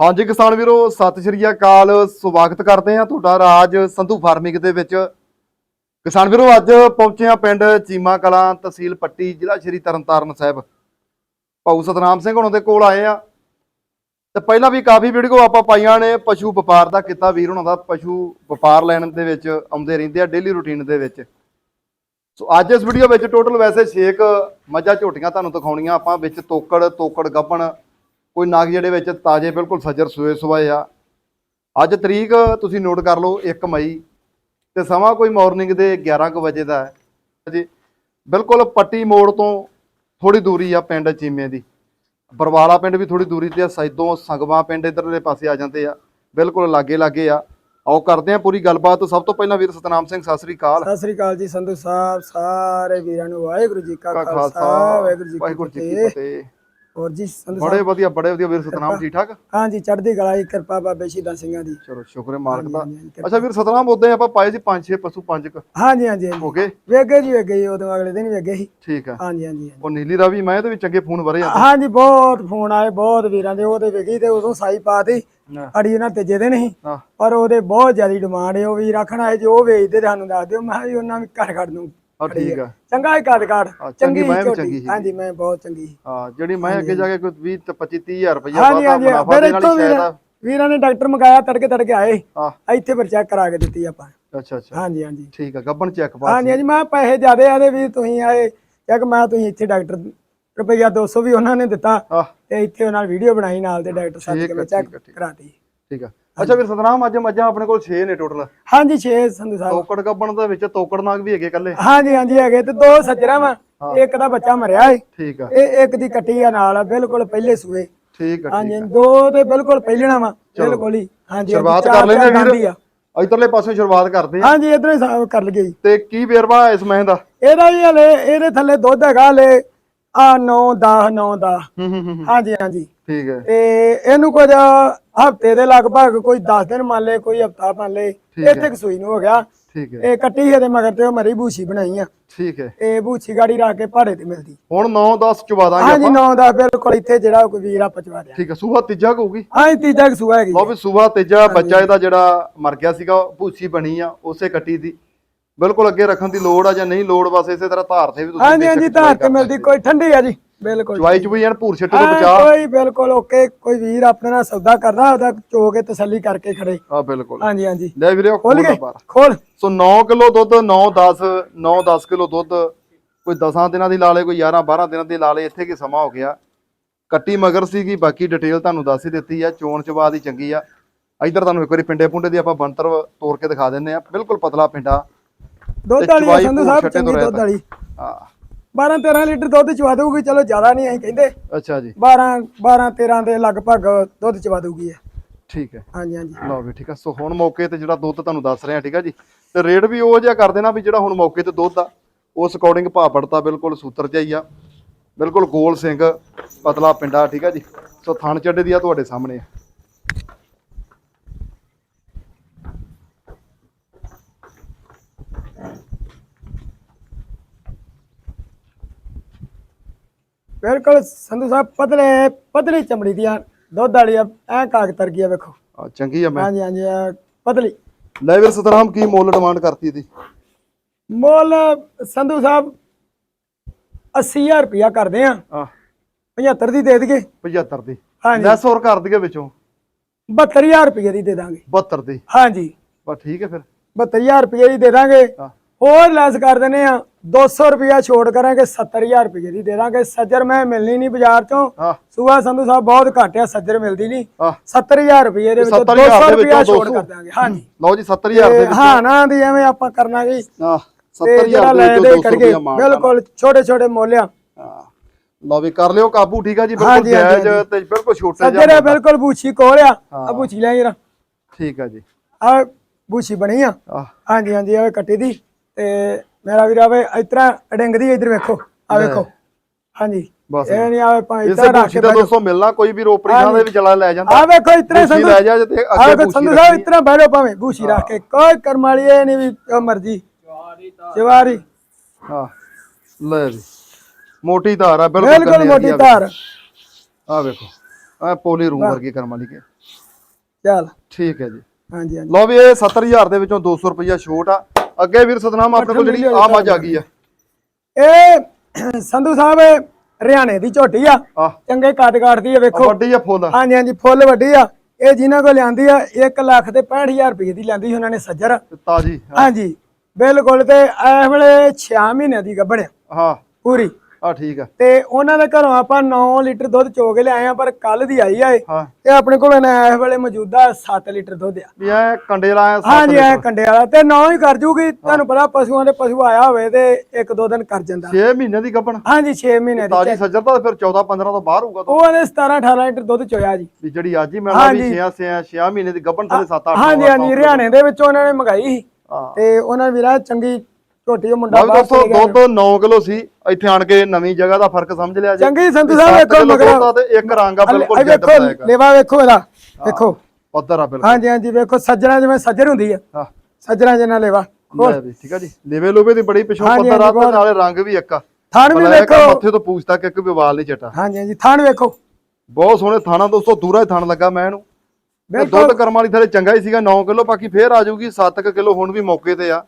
ਹਾਂਜੀ ਕਿਸਾਨ ਵੀਰੋ, ਸਤਿ ਸ਼੍ਰੀ ਅਕਾਲ। ਸਵਾਗਤ ਕਰਦੇ ਹਾਂ ਤੁਹਾਡਾ ਰਾਜ ਸੰਧੂ ਫਾਰਮਿੰਗ ਦੇ ਵਿੱਚ। ਕਿਸਾਨ ਵੀਰੋ, ਅੱਜ ਪਹੁੰਚੇ ਹਾਂ ਪਿੰਡ ਚੀਮਾ ਕਲਾਂ ਤਹਿਸੀਲ ਪੱਟੀ, ਜ਼ਿਲ੍ਹਾ ਸ਼੍ਰੀ ਤਰਨਤਾਰਨ ਸਾਹਿਬ। ਭਾਊ ਸਤਨਾਮ ਸਿੰਘ ਹੁਣਾਂ ਦੇ ਕੋਲ ਆਏ ਆ ਤੇ ਪਹਿਲਾਂ ਵੀ ਕਾਫੀ ਵੀਡੀਓ ਆਪਾਂ ਪਾਈਆਂ ਨੇ, ਪਸ਼ੂ ਵਪਾਰ ਦਾ ਕੀਤਾ ਵੀਰ ਹੁਣਾਂ ਦਾ। ਪਸ਼ੂ ਵਪਾਰ ਲੈਣ ਦੇ ਵਿੱਚ ਆਉਂਦੇ ਰਹਿੰਦੇ ਆ ਡੇਲੀ ਰੂਟੀਨ ਦੇ ਵਿੱਚ। ਸੋ ਅੱਜ ਇਸ ਵੀਡੀਓ ਵਿੱਚ ਟੋਟਲ ਵੈਸੇ 6 ਮੱਝਾਂ ਝੋਟੀਆਂ ਤੁਹਾਨੂੰ ਦਿਖਾਉਣੀਆਂ ਆਪਾਂ, ਵਿੱਚ ਤੋਕੜ ਤੋਕੜ ਗੱਭਣ ਕੋਈ ਨਾਗ ਜਿਹੜੇ ਵਿੱਚ ਤਾਜ਼ੇ ਬਿਲਕੁਲ ਸੱਜਰ ਸੂਏ ਸੁਆਏ ਆ। ਅੱਜ ਤਰੀਕ ਤੁਸੀਂ ਨੋਟ ਕਰ ਲਓ 1 ਮਈ ਤੇ ਸਮਾਂ ਕੋਈ ਮਾਰਨਿੰਗ ਦੇ 11 ਕੁ ਵਜੇ ਦਾ ਹੈ। ਜੀ ਬਿਲਕੁਲ ਪੱਟੀ ਮੋੜ ਤੋਂ ਥੋੜੀ ਦੂਰੀ ਆ ਪਿੰਡ ਚੀਮੇ ਦੀ। ਬਰਵਾਲਾ ਪਿੰਡ ਵੀ ਥੋੜੀ ਦੂਰੀ ਤੇ ਆ ਸੈਦੋਂ ਸੰਗਵਾ ਪਿੰਡ ਇਧਰਲੇ ਪਾਸੇ ਆ ਜਾਂਦੇ ਆ। ਬਿਲਕੁਲ ਲਾਗੇ ਲਾਗੇ ਆ। ਆਓ ਕਰਦੇ ਆ ਪੂਰੀ ਗੱਲਬਾਤ। ਸਭ ਤੋਂ ਪਹਿਲਾਂ ਵੀਰ ਸਤਨਾਮ ਸਿੰਘ ਸਤਿ ਸ੍ਰੀ ਅਕਾਲ। ਸਤਿ ਸ੍ਰੀ ਅਕਾਲ ਜੀ ਸੰਧੂ ਸਾਹਿਬ ਸਾਰੇ ਵੀਰਾਂ ਨੂੰ ਵਾਹਿਗੁਰੂ ਜੀ ਕਾ ਖਾਲਸਾ ਵਾਹਿਗੁਰੂ ਜੀ ਕੀ ਫਤਿਹ। ਹੋਰ ਜੀ ਸੰਧੂ ਬੜੇ ਸਾਹਿਬ। ਵਧੀਆ ਬੜੇ ਵਧੀਆ ਵੀਰ ਸਤਨਾਮ ਠੀਕ ਠਾਕ? ਹਾਂਜੀ ਚੜ੍ਹਦੀ ਕਲਾ ਜੀ ਕਿਰਪਾ ਬਾਬੇ ਸ਼ਹੀਦਾਂ ਸਿੰਘਾਂ ਦੀ। ਚਲੋ ਸ਼ੁਕਰ ਹੈ ਮਾਲਕ ਦਾ। ਹਾਂਜੀ, ਹਾਂਜੀ, ਕਿਰਪਾ। ਅੱਛਾ ਵੀਰ ਸਤਨਾਮ ਉਦੋਂ ਆਪਾਂ ਪਾਏ ਸੀ ਪੰਜ ਛੇ ਪਸ਼ੂ ਪੰਜ ਕੁ। ਹਾਂਜੀ ਹਾਂਜੀ ਹਾਂਜੀ। ਹੋ ਗਏ? ਵੇਗੇ ਜੀ ਵੇਗੇ ਜੀ ਉਦੋਂ ਅਗਲੇ ਦਿਨ ਵੇਗੇ ਸੀ। ਠੀਕ ਆ। ਹਾਂਜੀ ਹਾਂਜੀ ਹਾਂਜੀ। ਉਹ ਨੀਲੀ ਰਾਵੀ ਮੈਂ ਤੇ ਵੀ ਚੰਗੇ ਫੋਨ ਵਰੇ ਆ। ਹਾਂਜੀ ਬਹੁਤ ਫੋਨ ਆਏ ਬਹੁਤ ਵੀਰਾਂ ਦੇ ਉਹਦੇ ਵੇਗੀ ਤੇ ਉਦੋਂ ਸਾਈ ਪਾਤੀ ਅੜੀ ਉਹਨਾਂ ਤੀਜੇ ਦਿਨ ਸੀ। ਹਾਂ ਪਰ ਉਹਦੇ ਬਹੁਤ ਜ਼ਿਆਦਾ ਡਿਮਾਂਡ ਹੈ ਉਹ ਵੀ ਰੱਖਣ ਆਏ ਜੋ ਵੇਚਦੇ ਤੇ ਸਾਨੂੰ ਦੱਸ ਦਿਓ। ਮੈਂ ਕਿਹਾ ਜੀ ਉਹਨਾਂ ਵੀ ਘਰ ਕੱਢ ਦੂੰ ਆ ਠੀਕ ਆ। ਚੰਗਾ ਹੀ ਕਾੜ ਹਾਂ, ਚੰਗੀ ਮੈਂ। ਚੰਗੀ ਸੀ। ਹਾਂਜੀ ਮੈਂ ਬਹੁਤ ਚੰਗੀ। ਹਾਂ ਜਿਹੜੀ ਮੈਂ ਅੱਗੇ ਜਾ ਕੇ ਕੋਈ 20 ਤੇ 25 30000 ਰੁਪਇਆ ਹਾਂਜੀ ਵਾਧਾ ਹਾਂਜੀ। ਮੁਨਾਫਾ ਵਾਲੀ ਵੀਰ ਸ਼ਾਇਦ ਵੀਰਾਂ ਨੇ ਡਾਕਟਰ ਮੰਗਾਇਆ ਤੜਕੇ ਤੜਕੇ ਆਏ। ਹਾਂ। ਇੱਥੇ ਫਿਰ ਚੈੱਕ ਕਰਾ ਕੇ ਦਿੱਤੀ ਆਪਾਂ। ਅੱਛਾ ਅੱਛਾ। ਹਾਂਜੀ ਹਾਂਜੀ। ਠੀਕ ਆ ਗੱਬਣ ਚੈੱਕ ਪਾਸ ਹਾਂਜੀ ਹਾਂਜੀ ਮੈਂ ਪੈਸੇ ਜ਼ਿਆਦੇ ਆਦੇ ਵੀ ਤੁਸੀਂ ਆਏ। ਚੈੱਕ ਮੈਂ ਤੁਸੀਂ ਇੱਥੇ ਡਾਕਟਰ ਰੁਪਈਆ 200 ਵੀ ਉਹਨਾਂ ਨੇ ਦਿੱਤਾ। ਤੇ ਇੱਥੇ ਉਹਨਾਂ ਵੀਡੀਓ ਬਣਾਈ ਨਾਲ ਤੇ ਡਾਕਟਰ ਸਾਹਿਬ ਕੇ ਚੈੱਕ ਕਰਾਤੀ। ਠੀਕ ਆ। ਅੱਛਾ ਵੀਰ ਸਤਨਾਮ ਅੱਜ ਮੱਝਾਂ ਆਪਣੇ ਕੋਲ 6 ਨੇ ਟੋਟਲ ਹਾਂਜੀ 6 ਸੰਧੂ ਸਾਹਿਬ ਤੋਕੜ ਗੱਬਣ ਦੇ ਵਿੱਚ ਤੋਕੜ ਨਾਗ ਵੀ ਹੈਗੇ ਕੱਲੇ ਹਾਂਜੀ ਹਾਂਜੀ ਹੈਗੇ ਤੇ ਦੋ ਸੱਜਰਾ ਵਾ। ਇੱਕ ਦਾ ਬੱਚਾ ਮਰਿਆ ਏ। ਠੀਕ ਆ। ਇਹ ਇੱਕ ਦੀ ਕੱਟੀ ਆ ਨਾਲ ਬਿਲਕੁਲ ਪਹਿਲੇ ਸੂਏ। ਠੀਕ ਆ ਹਾਂਜੀ ਦੋ ਤੇ ਬਿਲਕੁਲ ਪਹਿਲਣਾ ਵਾ ਬਿਲਕੁਲ ਹੀ। ਹਾਂਜੀ ਸ਼ੁਰੂਆਤ ਕਰ ਲੈਂਦੇ ਹੀ ਵੀਰ। ਇਧਰਲੇ ਪਾਸੋਂ ਸ਼ੁਰੂਆਤ ਕਰਦੇ ਆ। ਹਾਂਜੀ ਇਧਰੋਂ ਹੀ ਕਰ ਲਈਏ ਜੀ। ਤੇ ਕੀ ਵੇਰਵਾ ਇਸ ਮਹੀਂ ਦਾ ਇਹਦਾ ਜੀ ਹਲੇ ਇਹਦੇ ਥੱਲੇ ਦੁੱਧ ਹੈਗਾ ਹਲੇ ਆ 9 10 9 10 ਹੂੰ ਹੂੰ ਹੂੰ ਹੂੰ, ਹਾਂਜੀ ਹਾਂਜੀ। ਠੀਕ ਹੈ ਤੇ ਇਹਨੂੰ ਕੁਝ ਹਫ਼ਤੇ ਦੇ ਲਗਭਗ ਕੋਈ 10 ਦਿਨ ਮੰਨ ਲੇ ਕੋਈ ਹਫਤਾ ਮੰਨ ਲੇ ਇੱਥੇ ਕੁ ਸੂਈ ਨੂੰ ਹੋ ਗਿਆ। ਠੀਕ ਹੈ। ਇਹ ਕੱਟੀ ਇਹਦੇ ਮਗਰ ਤੇ ਉਹ ਮਰੀ ਬੂਛੀ ਬਣਾਈ ਆ। ਠੀਕ ਹੈ। ਇਹ ਬੂਛੀ ਗਾੜੀ ਰੱਖ ਕੇ ਭਾੜੇ ਤੇ ਮਿਲਦੀ। ਹੁਣ 9 10 ਚਵਾ ਦਾਂਗੇ ਹਾਂਜੀ 9 10 ਬਿਲਕੁਲ ਇੱਥੇ ਜਿਹੜਾ ਕੋਈ ਵੀਰ ਆਪਾਂ ਚਵਾ ਦਿਆ ਠੀਕ ਹੈ ਸੂਹਾ ਤੀਜਾ ਹੋਊਗੀ? ਹਾਂਜੀ ਤੀਜਾ ਕੁ ਸੂਆ ਹੈਗੀ ਲਓ ਵੀ ਸੂਹਾ ਤੀਜਾ ਬੱਚਾ ਇਹਦਾ ਜਿਹੜਾ ਮਰ ਗਿਆ ਸੀਗਾ ਉਹ ਭੂਸੀ ਬਣੀ ਆ ਉਸੇ ਕੱਟੀ ਦੀ। ਬਿਲਕੁਲ ਅੱਗੇ ਰੱਖਣ ਦੀ ਲੋੜ ਆ ਜਾਂ ਨਹੀਂ ਲੋੜ ਬਸ ਇਸੇ ਤਰ੍ਹਾਂ ਧਾਰ ਤੇ ਵੀ ਤੁਸੀਂ ਹਾਂਜੀ ਹਾਂਜੀ ਧਾਰ ਤੇ ਮਿਲਦੀ ਕੋਈ ਠੰਡੀ ਆ ਜੀ। ਬਿਲਕੁਲ ਚਵਾਈ ਚੁਈ ਐਨ ਭੂਰ ਛੱਟੇ ਤੋਂ ਹਾਂ, ਬਚਾ ਕੋਈ ਬਿਲਕੁਲ ਓਕੇ ਕੋਈ ਵੀਰ ਆਪਣੇ ਨਾਲ ਸੌਦਾ ਕਰਦਾ ਉਹਦਾ ਚੋ ਕੇ ਤਸੱਲੀ ਕਰਕੇ ਖੜੇ। ਆ ਬਿਲਕੁਲ। ਹਾਂਜੀ ਹਾਂਜੀ। ਲੈ ਵੀਰੇ ਖੋਲ ਬਾਰ ਖੋਲ। ਸੋ 9 ਕਿਲੋ ਦੁੱਧ 9 10 9 10 ਕਿਲੋ ਦੁੱਧ ਕੋਈ 10 ਦਿਨਾਂ ਦੀ ਲਾ ਲੇ ਕੋਈ 11 12 ਦਿਨਾਂ ਦੀ ਲਾ ਲੇ ਇੱਥੇ ਕੀ ਸਮਾਂ ਹੋ ਗਿਆ? ਕੱਟੀ ਮਗਰ ਸੀਗੀ ਬਾਕੀ ਡਿਟੇਲ ਤੁਹਾਨੂੰ ਦੱਸ ਹੀ ਦਿੱਤੀ ਆ ਚੋਣ ਚਵਾ ਦੀ ਚੰਗੀ ਆ। ਇੱਧਰ ਤੁਹਾਨੂੰ ਇੱਕ ਵਾਰੀ ਪਿੰਡੇ ਪੁੰਡੇ ਦੀ ਆਪਾਂ ਬੰਤਰ ਤੋੜ ਕੇ ਦਿਖਾ ਦਿੰਨੇ ਆ। ਬਿਲਕੁਲ ਪਤਲਾ ਪਿੰਡਾ। ਦੁੱਧ ਤੇ ਵਾਲੀ ਆ ਚਵਾਈ ਸੰਧੂ ਭੂਰ ਸਾਹਿਬ ਛੱਟੇ ਚੰਗੀ ਦੁੱਧ ਵਾਲੀ। ਆ 12 13 ਲੀਟਰ ਦੁੱਧ ਚਵਾ ਦਊਗੀ ਚਲੋ ਜ਼ਿਆਦਾ ਨਹੀਂ ਅਸੀਂ ਕਹਿੰਦੇ। ਅੱਛਾ ਜੀ। 12 12 13 ਦੇ ਲਗਭਗ ਦੁੱਧ ਚਵਾ ਦਊਗੀ ਇਹ। ਠੀਕ ਹੈ। ਹਾਂਜੀ ਹਾਂਜੀ। ਲਓ ਵੀ ਠੀਕ ਆ ਸੋ ਹੁਣ ਮੌਕੇ ਤੇ ਜਿਹੜਾ ਦੁੱਧ ਤੁਹਾਨੂੰ ਦੱਸ ਰਿਹਾ ਠੀਕ ਆ ਜੀ। ਤੇ ਰੇਟ ਵੀ ਉਹ ਜਿਹਾ ਕਰ ਦੇਣਾ ਵੀ ਜਿਹੜਾ ਹੁਣ ਮੌਕੇ ਤੇ ਦੁੱਧ ਆ ਉਸ ਅਕੋਰਡਿੰਗ ਭਾਅ ਪੜਤਾ ਬਿਲਕੁਲ ਸੂਤਰ ਜਿਹਾ ਹੀ ਆ। ਬਿਲਕੁਲ ਗੋਲ ਸਿੰਘ ਪਤਲਾ ਪਿੰਡਾ ਠੀਕ ਆ ਜੀ। ਸੋ ਥਣ ਚੱਡੇ ਦੀ ਆ ਤੁਹਾਡੇ ਸਾਹਮਣੇ ਆ। ਬਿਲਕੁਲ ਸੰਧੂ ਸਾਹਿਬ ਪਤਲੇ ਪਤਲੀ ਚਮੜੀ ਦੀਆਂ ਦੁੱਧ ਵਾਲੀ ਆ ਐ ਕਾਗ ਤਰ ਗਈ ਆ ਵੇਖੋ। ਆ ਚੰਗੀ ਆ ਮੈਂ। ਹਾਂਜੀ ਹਾਂਜੀ ਐ ਪਤਲੀ। ਲੈ ਵੀਰ ਸਤਨਾਮ ਕੀ ਮੁੱਲ ਡਿਮਾਂਡ ਕਰਤੀ ਇਹਦੀ? ਮੁੱਲ ਸੰਧੂ ਸਾਹਿਬ 80000 ਰੁਪਇਆ ਕਰਦੇ ਆ। ਆ 75 ਦੀ ਦੇ ਦਈਏ। 75 ਦੀ। ਹਾਂਜੀ। ਲੈਸ ਹੋਰ ਕਰ ਦਈਏ ਵਿੱਚੋਂ। 72000 ਰੁਪਏ ਦੀ ਦੇ ਦਾਂਗੇ। 72 ਦੀ। ਹਾਂਜੀ। ਬਸ ਠੀਕ ਹੈ ਫਿਰ। 72000 ਰੁਪਏ ਦੀ ਦੇ ਦਾਂਗੇ। ਹਾਂ ਹੋਰ ਲੈਸ ਕਰ ਦਿੰਦੇ ਆ। 200 ਰੁਪਇਆ ਛੋੜ ਕਰਾਂਗੇ 70000 ਰੁਪਏ ਦੀ ਦੇ ਦਾਂਗੇ। ਸੱਜਰ ਮੈਂ ਮਿਲਣੀ ਨਹੀਂ ਬਾਜ਼ਾਰ ਚੋਂ। ਸੁਬਾ ਸੰਧੂ ਸਾਹਿਬ ਬਹੁਤ ਘੱਟ ਆ ਸੱਜਰ ਮਿਲਦੀ ਨਹੀਂ। ਆ 70000 ਰੁਪਏ ਦੇ ਵਿੱਚੋਂ 70000 200 ਦੇ ਰੁਪਇਆ ਵਿੱਚੋਂ ਛੋੜ 200 ਕਰ ਦਾਂਗੇ ਹਾਂਜੀ। ਲਓ ਜੀ 70000 ਦੇ ਵਿੱਚ। ਹਾਂ ਨਾ ਦੀ ਐਵੇਂ ਆਪਾਂ ਕਰਨਾ ਜੀ। ਆ ਤੇ 70000 ਜਿਹੜਾ ਦੇ ਵਿੱਚੋਂ ਦੇ 200 ਕਰਕੇ ਰੁਪਇਆ ਮਾਨ ਬਿਲਕੁਲ ਛੋਟੇ ਛੋਟੇ ਮੋਲਿਆ ਲਓ ਵੀ ਕਰ ਲਿਓ ਕਾਬੂ ਠੀਕ ਆ ਜੀ ਬਿਲਕੁਲ ਜਾਇਜ਼ ਤੇ ਬਿਲਕੁਲ ਛੋਟਾ ਸੱਜਰ ਜਿਹਾ ਆ ਬਿਲਕੁਲ ਬੂਛੀ ਕੋਲ ਆ। ਆ ਬੂਛੀ ਲੈ ਜਰਾ। ਠੀਕ ਆ ਜੀ। ਆ ਬੂਛੀ ਬਣੀ ਆ। ਹਾਂਜੀ ਹਾਂਜੀ ਆ ਕੱਟੀ ਦੀ। ਤੇ ਮੇਰਾ ਵੀਰ ਆਵੇ ਇਤਰਾ ਅਡੰਗਦੀ ਇਧਰ ਵੇਖੋ ਆ ਵੇਖੋ। ਹਾਂਜੀ। ਬਸ ਇਹ ਨਹੀਂ ਆਵੇ ਪਾ ਇਸੇ ਇਤਰਾ ਰੱਖ ਬੂਛੀ ਕੇ ਦਾ ਦੋਸਤੋ ਮਿਲਣਾ ਕੋਈ ਵੀ ਰੋਪੜੀ ਥਾਂ ਦੇ ਵੀ ਚਲਾ ਲੈ ਜਾਂਦਾ। ਆ ਵੇਖੋ ਇਤਰੇ ਸੰਧੂ ਲੈ ਜਾ ਤੇ ਅੱਗੇ ਬੂਛੀ ਸੰਧੂ ਸਾਹਿਬ ਇਤਰਾ ਬਹਿ ਜਾਓ ਭਾਵੇਂ ਬੂਛੀ ਰੱਖ ਕੇ। ਕੋਈ ਕਰਮ ਵਾਲੀ ਇਹ ਨਹੀਂ ਵੀ ਜੋ ਮਰਜ਼ੀ। ਜਵਾਰੀ ਹਾਂ। ਲੈ ਜੀ। ਮੋਟੀ ਧਾਰ ਆ ਬਿਲਕੁਲ ਬਿਲਕੁਲ ਕੰਨੇ ਮੋਟੀ ਧਾਰ। ਆ ਵੇਖੋ ਆ ਪੋਲੀ ਰੂਮ ਵਰਗੀ ਕਰਮ ਵਾਲੀ ਕੇ। ਚੱਲ। ਠੀਕ ਹੈ ਜੀ। ਹਾਂਜੀ ਹਾਂਜੀ। ਲਓ ਵੀ ਇਹ 70000 ਦੇ ਵਿੱਚੋਂ 200 ਰੁਪਈਆ ਛੋਟ ਆ। ਅੱਗੇ ਵੀਰ ਸਤਨਾਮ ਆਪਣੇ ਕੋਲ ਜਿਹੜੀ ਆ ਮੱਝ ਆ ਗਈ ਆ। ਇਹ ਸੰਧੂ ਸਾਹਿਬ ਹਰਿਆਣੇ ਦੀ ਝੋਟੀ ਆ। ਚੰਗੇ ਕੱਦ ਕਾਟਦੀ ਆ ਵੇਖੋ। ਵੱਡੀ ਆ ਫੁੱਲ। ਹਾਂਜੀ ਹਾਂਜੀ ਫੁੱਲ ਵੱਡੀ ਆ। ਇਹ ਜਿਨ੍ਹਾਂ ਕੋਲ ਲਿਆਂਦੀ ਆ 1 ਲੱਖ ਤੇ 65000 ਰੁਪਏ ਦੀ ਲਿਆਂਦੀ ਉਹਨਾਂ ਨੇ ਸੱਜਰ। ਤਾਜੀ ਹਾਂਜੀ ਬਿਲਕੁਲ ਤੇ ਇਸ ਵੇਲੇ 6 ਮਹੀਨਿਆਂ ਦੀ ਗੱਭਣ ਆ। ਹਾਂ। ਪੂਰੀ। ਆ ਠੀਕ ਆ। ਤੇ ਉਹਨਾਂ ਦੇ ਘਰੋਂ ਆਪਾਂ 9 ਲੀਟਰ ਦੁੱਧ ਚੋ ਕੇ ਲਿਆਏ ਆ ਪਰ ਕੱਲ ਦੀ ਆਈ ਆ ਇਹ। ਹਾਂ। ਤੇ ਆਪਣੇ ਕੋਲ ਨਾ ਇਸ ਵੇਲੇ ਮੌਜੂਦਾ 7 ਲੀਟਰ ਦੁੱਧ ਆ। ਵੀ ਐ ਕੰਡੇ ਲਾਇਆ ਹਾਂਜੀ ਐ ਕੰਡੇ ਵਾਲਾ। ਤੇ ਨਾ ਹੀ ਕਰ ਜੂਗੀ। ਤੁਹਾਨੂੰ ਪਤਾ ਪਸ਼ੂਆਂ ਦੇ ਪਸ਼ੂ ਆਇਆ ਹੋਵੇ ਤੇ ਇੱਕ ਦੋ ਦਿਨ ਕਰ ਜਾਂਦਾ। 6 ਮਹੀਨੇ ਦੀ ਗੱਭਣ ਹਾਂਜੀ 6 ਮਹੀਨੇ ਦੀ। ਤਾਜੀ ਸੱਜਰ ਤਾਂ ਫਿਰ 14 15 ਤੋਂ ਬਾਹਰ ਹੋਊਗਾ ਉਹ ਇਹਨੇ 17 18 ਲੀਟਰ ਦੁੱਧ ਚੋਇਆ ਜੀ। ਵੀ ਜਿਹੜੀ ਅੱਜ ਹੀ ਮਿਲਣਾ ਵੀ 6 6 6 ਮਹੀਨੇ ਦੀ ਗੱਭਣ ਥਲੇ 7 8 ਹਾਂਜੀ ਹਾਂਜੀ ਹਰਿਆਣੇ ਦੇ ਵਿੱਚੋਂ ਉਹਨਾਂ ਨੇ ਮੰਗਾਈ ਸੀ। ਤੇ ਉਹਨਾਂ ਵੀਰਾ ਚੰਗੀ ਝੋਟੀ ਉਹ ਮੁੰਡਾ ਬਾਹਰ ਦੋਸਤੋ ਚਲੇ ਗਿਆ ਦੁੱਧ 9 ਕਿਲੋ ਸੀ ਇੱਥੇ ਆਣ ਕੇ ਨਵੀਂ ਜਗ੍ਹਾ ਦਾ ਫ਼ਰਕ ਸਮਝ ਲਿਆ ਜੀ। ਚੰਗੀ ਸੰਧੂ ਸਾਹਿਬ ਸੱਤ ਵੇਖੋ ਕਿੱਲੋ ਮਗਰ। ਦੁੱਧ ਆ ਤੇ ਇੱਕ ਰੰਗ ਆ ਬਿਲਕੁਲ ਜੈਡ ਵੇਖੋ ਬਲੈਕ ਲੇਵਾ ਵੇਖੋ ਇਹਦਾ ਵੇਖੋ। ਪੱਧਰ ਆ ਬਿਲਕੁਲ। ਹਾਂਜੀ ਹਾਂਜੀ ਵੇਖੋ ਸੱਜਣਾ ਜਿਵੇਂ ਸੱਜਰ ਹੁੰਦੀ ਆ। ਹਾਂ। ਸੱਜਣਾ ਜਿੰਨਾ ਲੇਵਾ। ਲੈ ਵੀ ਠੀਕ ਆ ਜੀ। ਲੇਵੇ ਲੂਵੇ ਦੀ ਬੜੀ ਪਿਛੋਂ ਹਾਂਜੀ, ਪੱਧਰ ਆ ਤੇ ਨਾਲੇ ਰੰਗ ਵੀ ਇੱਕ ਆ। ਥਣ ਵੀ ਬਲੈਕ ਆ, ਵੇਖੋ। ਮੱਥੇ ਤੋਂ ਪੂਛ ਤੱਕ ਇੱਕ ਵੀ ਵਾਲ ਨਹੀਂ ਚਟਾ। ਹਾਂਜੀ ਹਾਂਜੀ ਥਣ ਵੇਖੋ। ਬਹੁਤ ਸੋਹਣੇ ਥਾਣਾ ਦੋਸਤੋ ਦੂਰਾ ਹੀ ਥਣ ਲੱਗਾ ਮੈਂ ਇਹਨੂੰ। ਤੇ ਬਿਲਕੁਲ ਦੁੱਧ ਕਰਮ ਵਾਲੀ ਥਲੇ ਚੰਗਾ ਹੀ ਸੀਗਾ 9 ਕਿਲੋ ਬਾਕੀ ਫੇਰ ਆ ਜਾਊਗੀ 7 ਕਿਲੋ ਹੁਣ ਵੀ ਮੌਕੇ ਤੇ ਆ।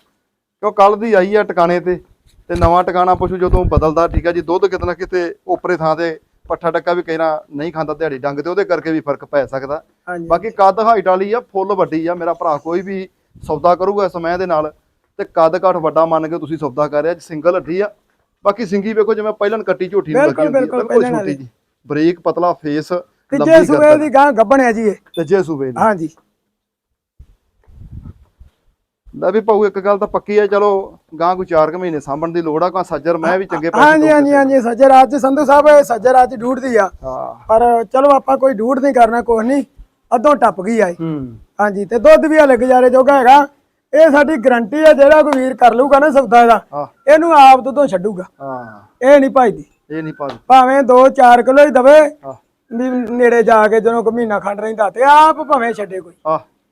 ਕਿਉਂ ਕੱਲ ਦੀ ਆਈ ਆ ਟਿਕਾਣੇ ਤੇ ਤੇ ਨਵਾਂ ਟਿਕਾਣਾ ਪਸ਼ੂ ਜਦੋਂ ਬਦਲਦਾ ਠੀਕ ਆ ਜੀ ਦੁੱਧ ਕਿਤੇ ਨਾ ਕਿਤੇ ਉਪਰੇ ਥਾਂ ਤੇ ਪੱਠਾ ਟੱਕਾ ਵੀ ਕਹਿਣਾ ਨਹੀਂ ਖਾਂਦਾ ਦਿਹਾੜੀ ਡੰਗ ਤੇ ਉਹਦੇ ਕਰਕੇ ਵੀ ਫ਼ਰਕ ਪੈ ਸਕਦਾ। ਹਾਂਜੀ। ਬਾਕੀ ਕੱਦ ਹਾਈਟ ਵਾਲੀ ਆ ਫੁੱਲ ਵੱਡੀ ਆ ਮੇਰਾ ਭਰਾ ਕੋਈ ਵੀ ਸੌਦਾ ਕਰੂਗਾ ਸਮੇਂ ਦੇ ਨਾਲ ਤੇ ਕੱਦ ਕਾਠ ਵੱਡਾ ਮੰਨ ਕੇ ਤੁਸੀਂ ਸੌਦਾ ਕਰ ਰਿਹਾ ਸਿੰਗਲ ਹੱਡੀ ਆ। ਬਾਕੀ ਸਿੰਗੀ ਵੇਖੋ ਜਿਵੇਂ ਪਹਿਲਾਂ ਕੱਟੀ ਝੋਟੀ ਨੂੰ ਲੱਗੀ ਹੁੰਦੀ ਬਿਲਕੁਲ ਪਹਿਲਾਂ ਛੋਟੀ ਜੀ। ਬਰੀਕ ਪਤਲਾ ਫੇਸ ਲੰਬੀ ਸੂਏ ਗਰਦਨ। ਦੀ ਗਾਂ ਗੱਭਣ ਹੈ ਜੀ ਇਹ। ਤੀਜੇ ਸੂਬੇ ਦੀ। ਹਾਂਜੀ। ਲੈ ਵੀ ਭਾਊ ਇੱਕ ਗੱਲ ਤਾਂ ਪੱਕੀ ਹੈ ਚਲੋ ਗਾਂ ਕੋ 4 ਮਹੀਨੇ ਸਾਂਭਣ ਦੀ ਲੋੜ ਆ ਕਾ ਸੱਜਰ ਮੈਂ ਵੀ ਚੰਗੇ ਪੈਸੇ ਹਾਂਜੀ ਹਾਂਜੀ ਹਾਂਜੀ ਸੱਜਰ ਅੱਜ ਸੰਧੂ ਸਾਹਿਬ ਸੱਜਰ ਅੱਜ ਡੂੜਦੀ ਆ। ਹਾਂ। ਪਰ ਚਲੋ ਆਪਾਂ ਕੋਈ ਡੂੜ ਨਹੀਂ ਕਰਨਾ ਕੁਛ ਨਹੀਂ ਅੱਧੋਂ ਟੱਪ ਗਈ ਆ ਹਾਂਜੀ ਤੇ ਦੁੱਧ ਵੀ ਹਲੇ ਗੁਜ਼ਾਰੇ ਜੋਗਾ ਹੈਗਾ। ਇਹ ਸਾਡੀ ਗਰੰਟੀ ਆ ਜਿਹੜਾ ਕੋਈ ਵੀਰ ਕਰ ਲੂਗਾ ਨਾ ਸੌਦਾ ਦਾ ਇਹਨੂੰ ਆਪ ਦੁੱਧੋਂ ਛੱਡੂਗਾ। ਹਾਂ। ਇਹ ਨਹੀਂ ਭਾਈਦੀ ਇਹ ਨਹੀਂ ਭਾਜੀ ਭਾਵੇਂ 2-4 ਕਿਲੋ ਹੀ ਦਵੇ ਨੇੜੇ ਜਾ ਕੇ ਜਦੋਂ ਕੋ ਮਹੀਨਾ ਖੰਡ ਰਹਿੰਦਾ ਤੇ ਆਪ ਭਾਵੇਂ ਛੱਡੇ ਕੋਈ।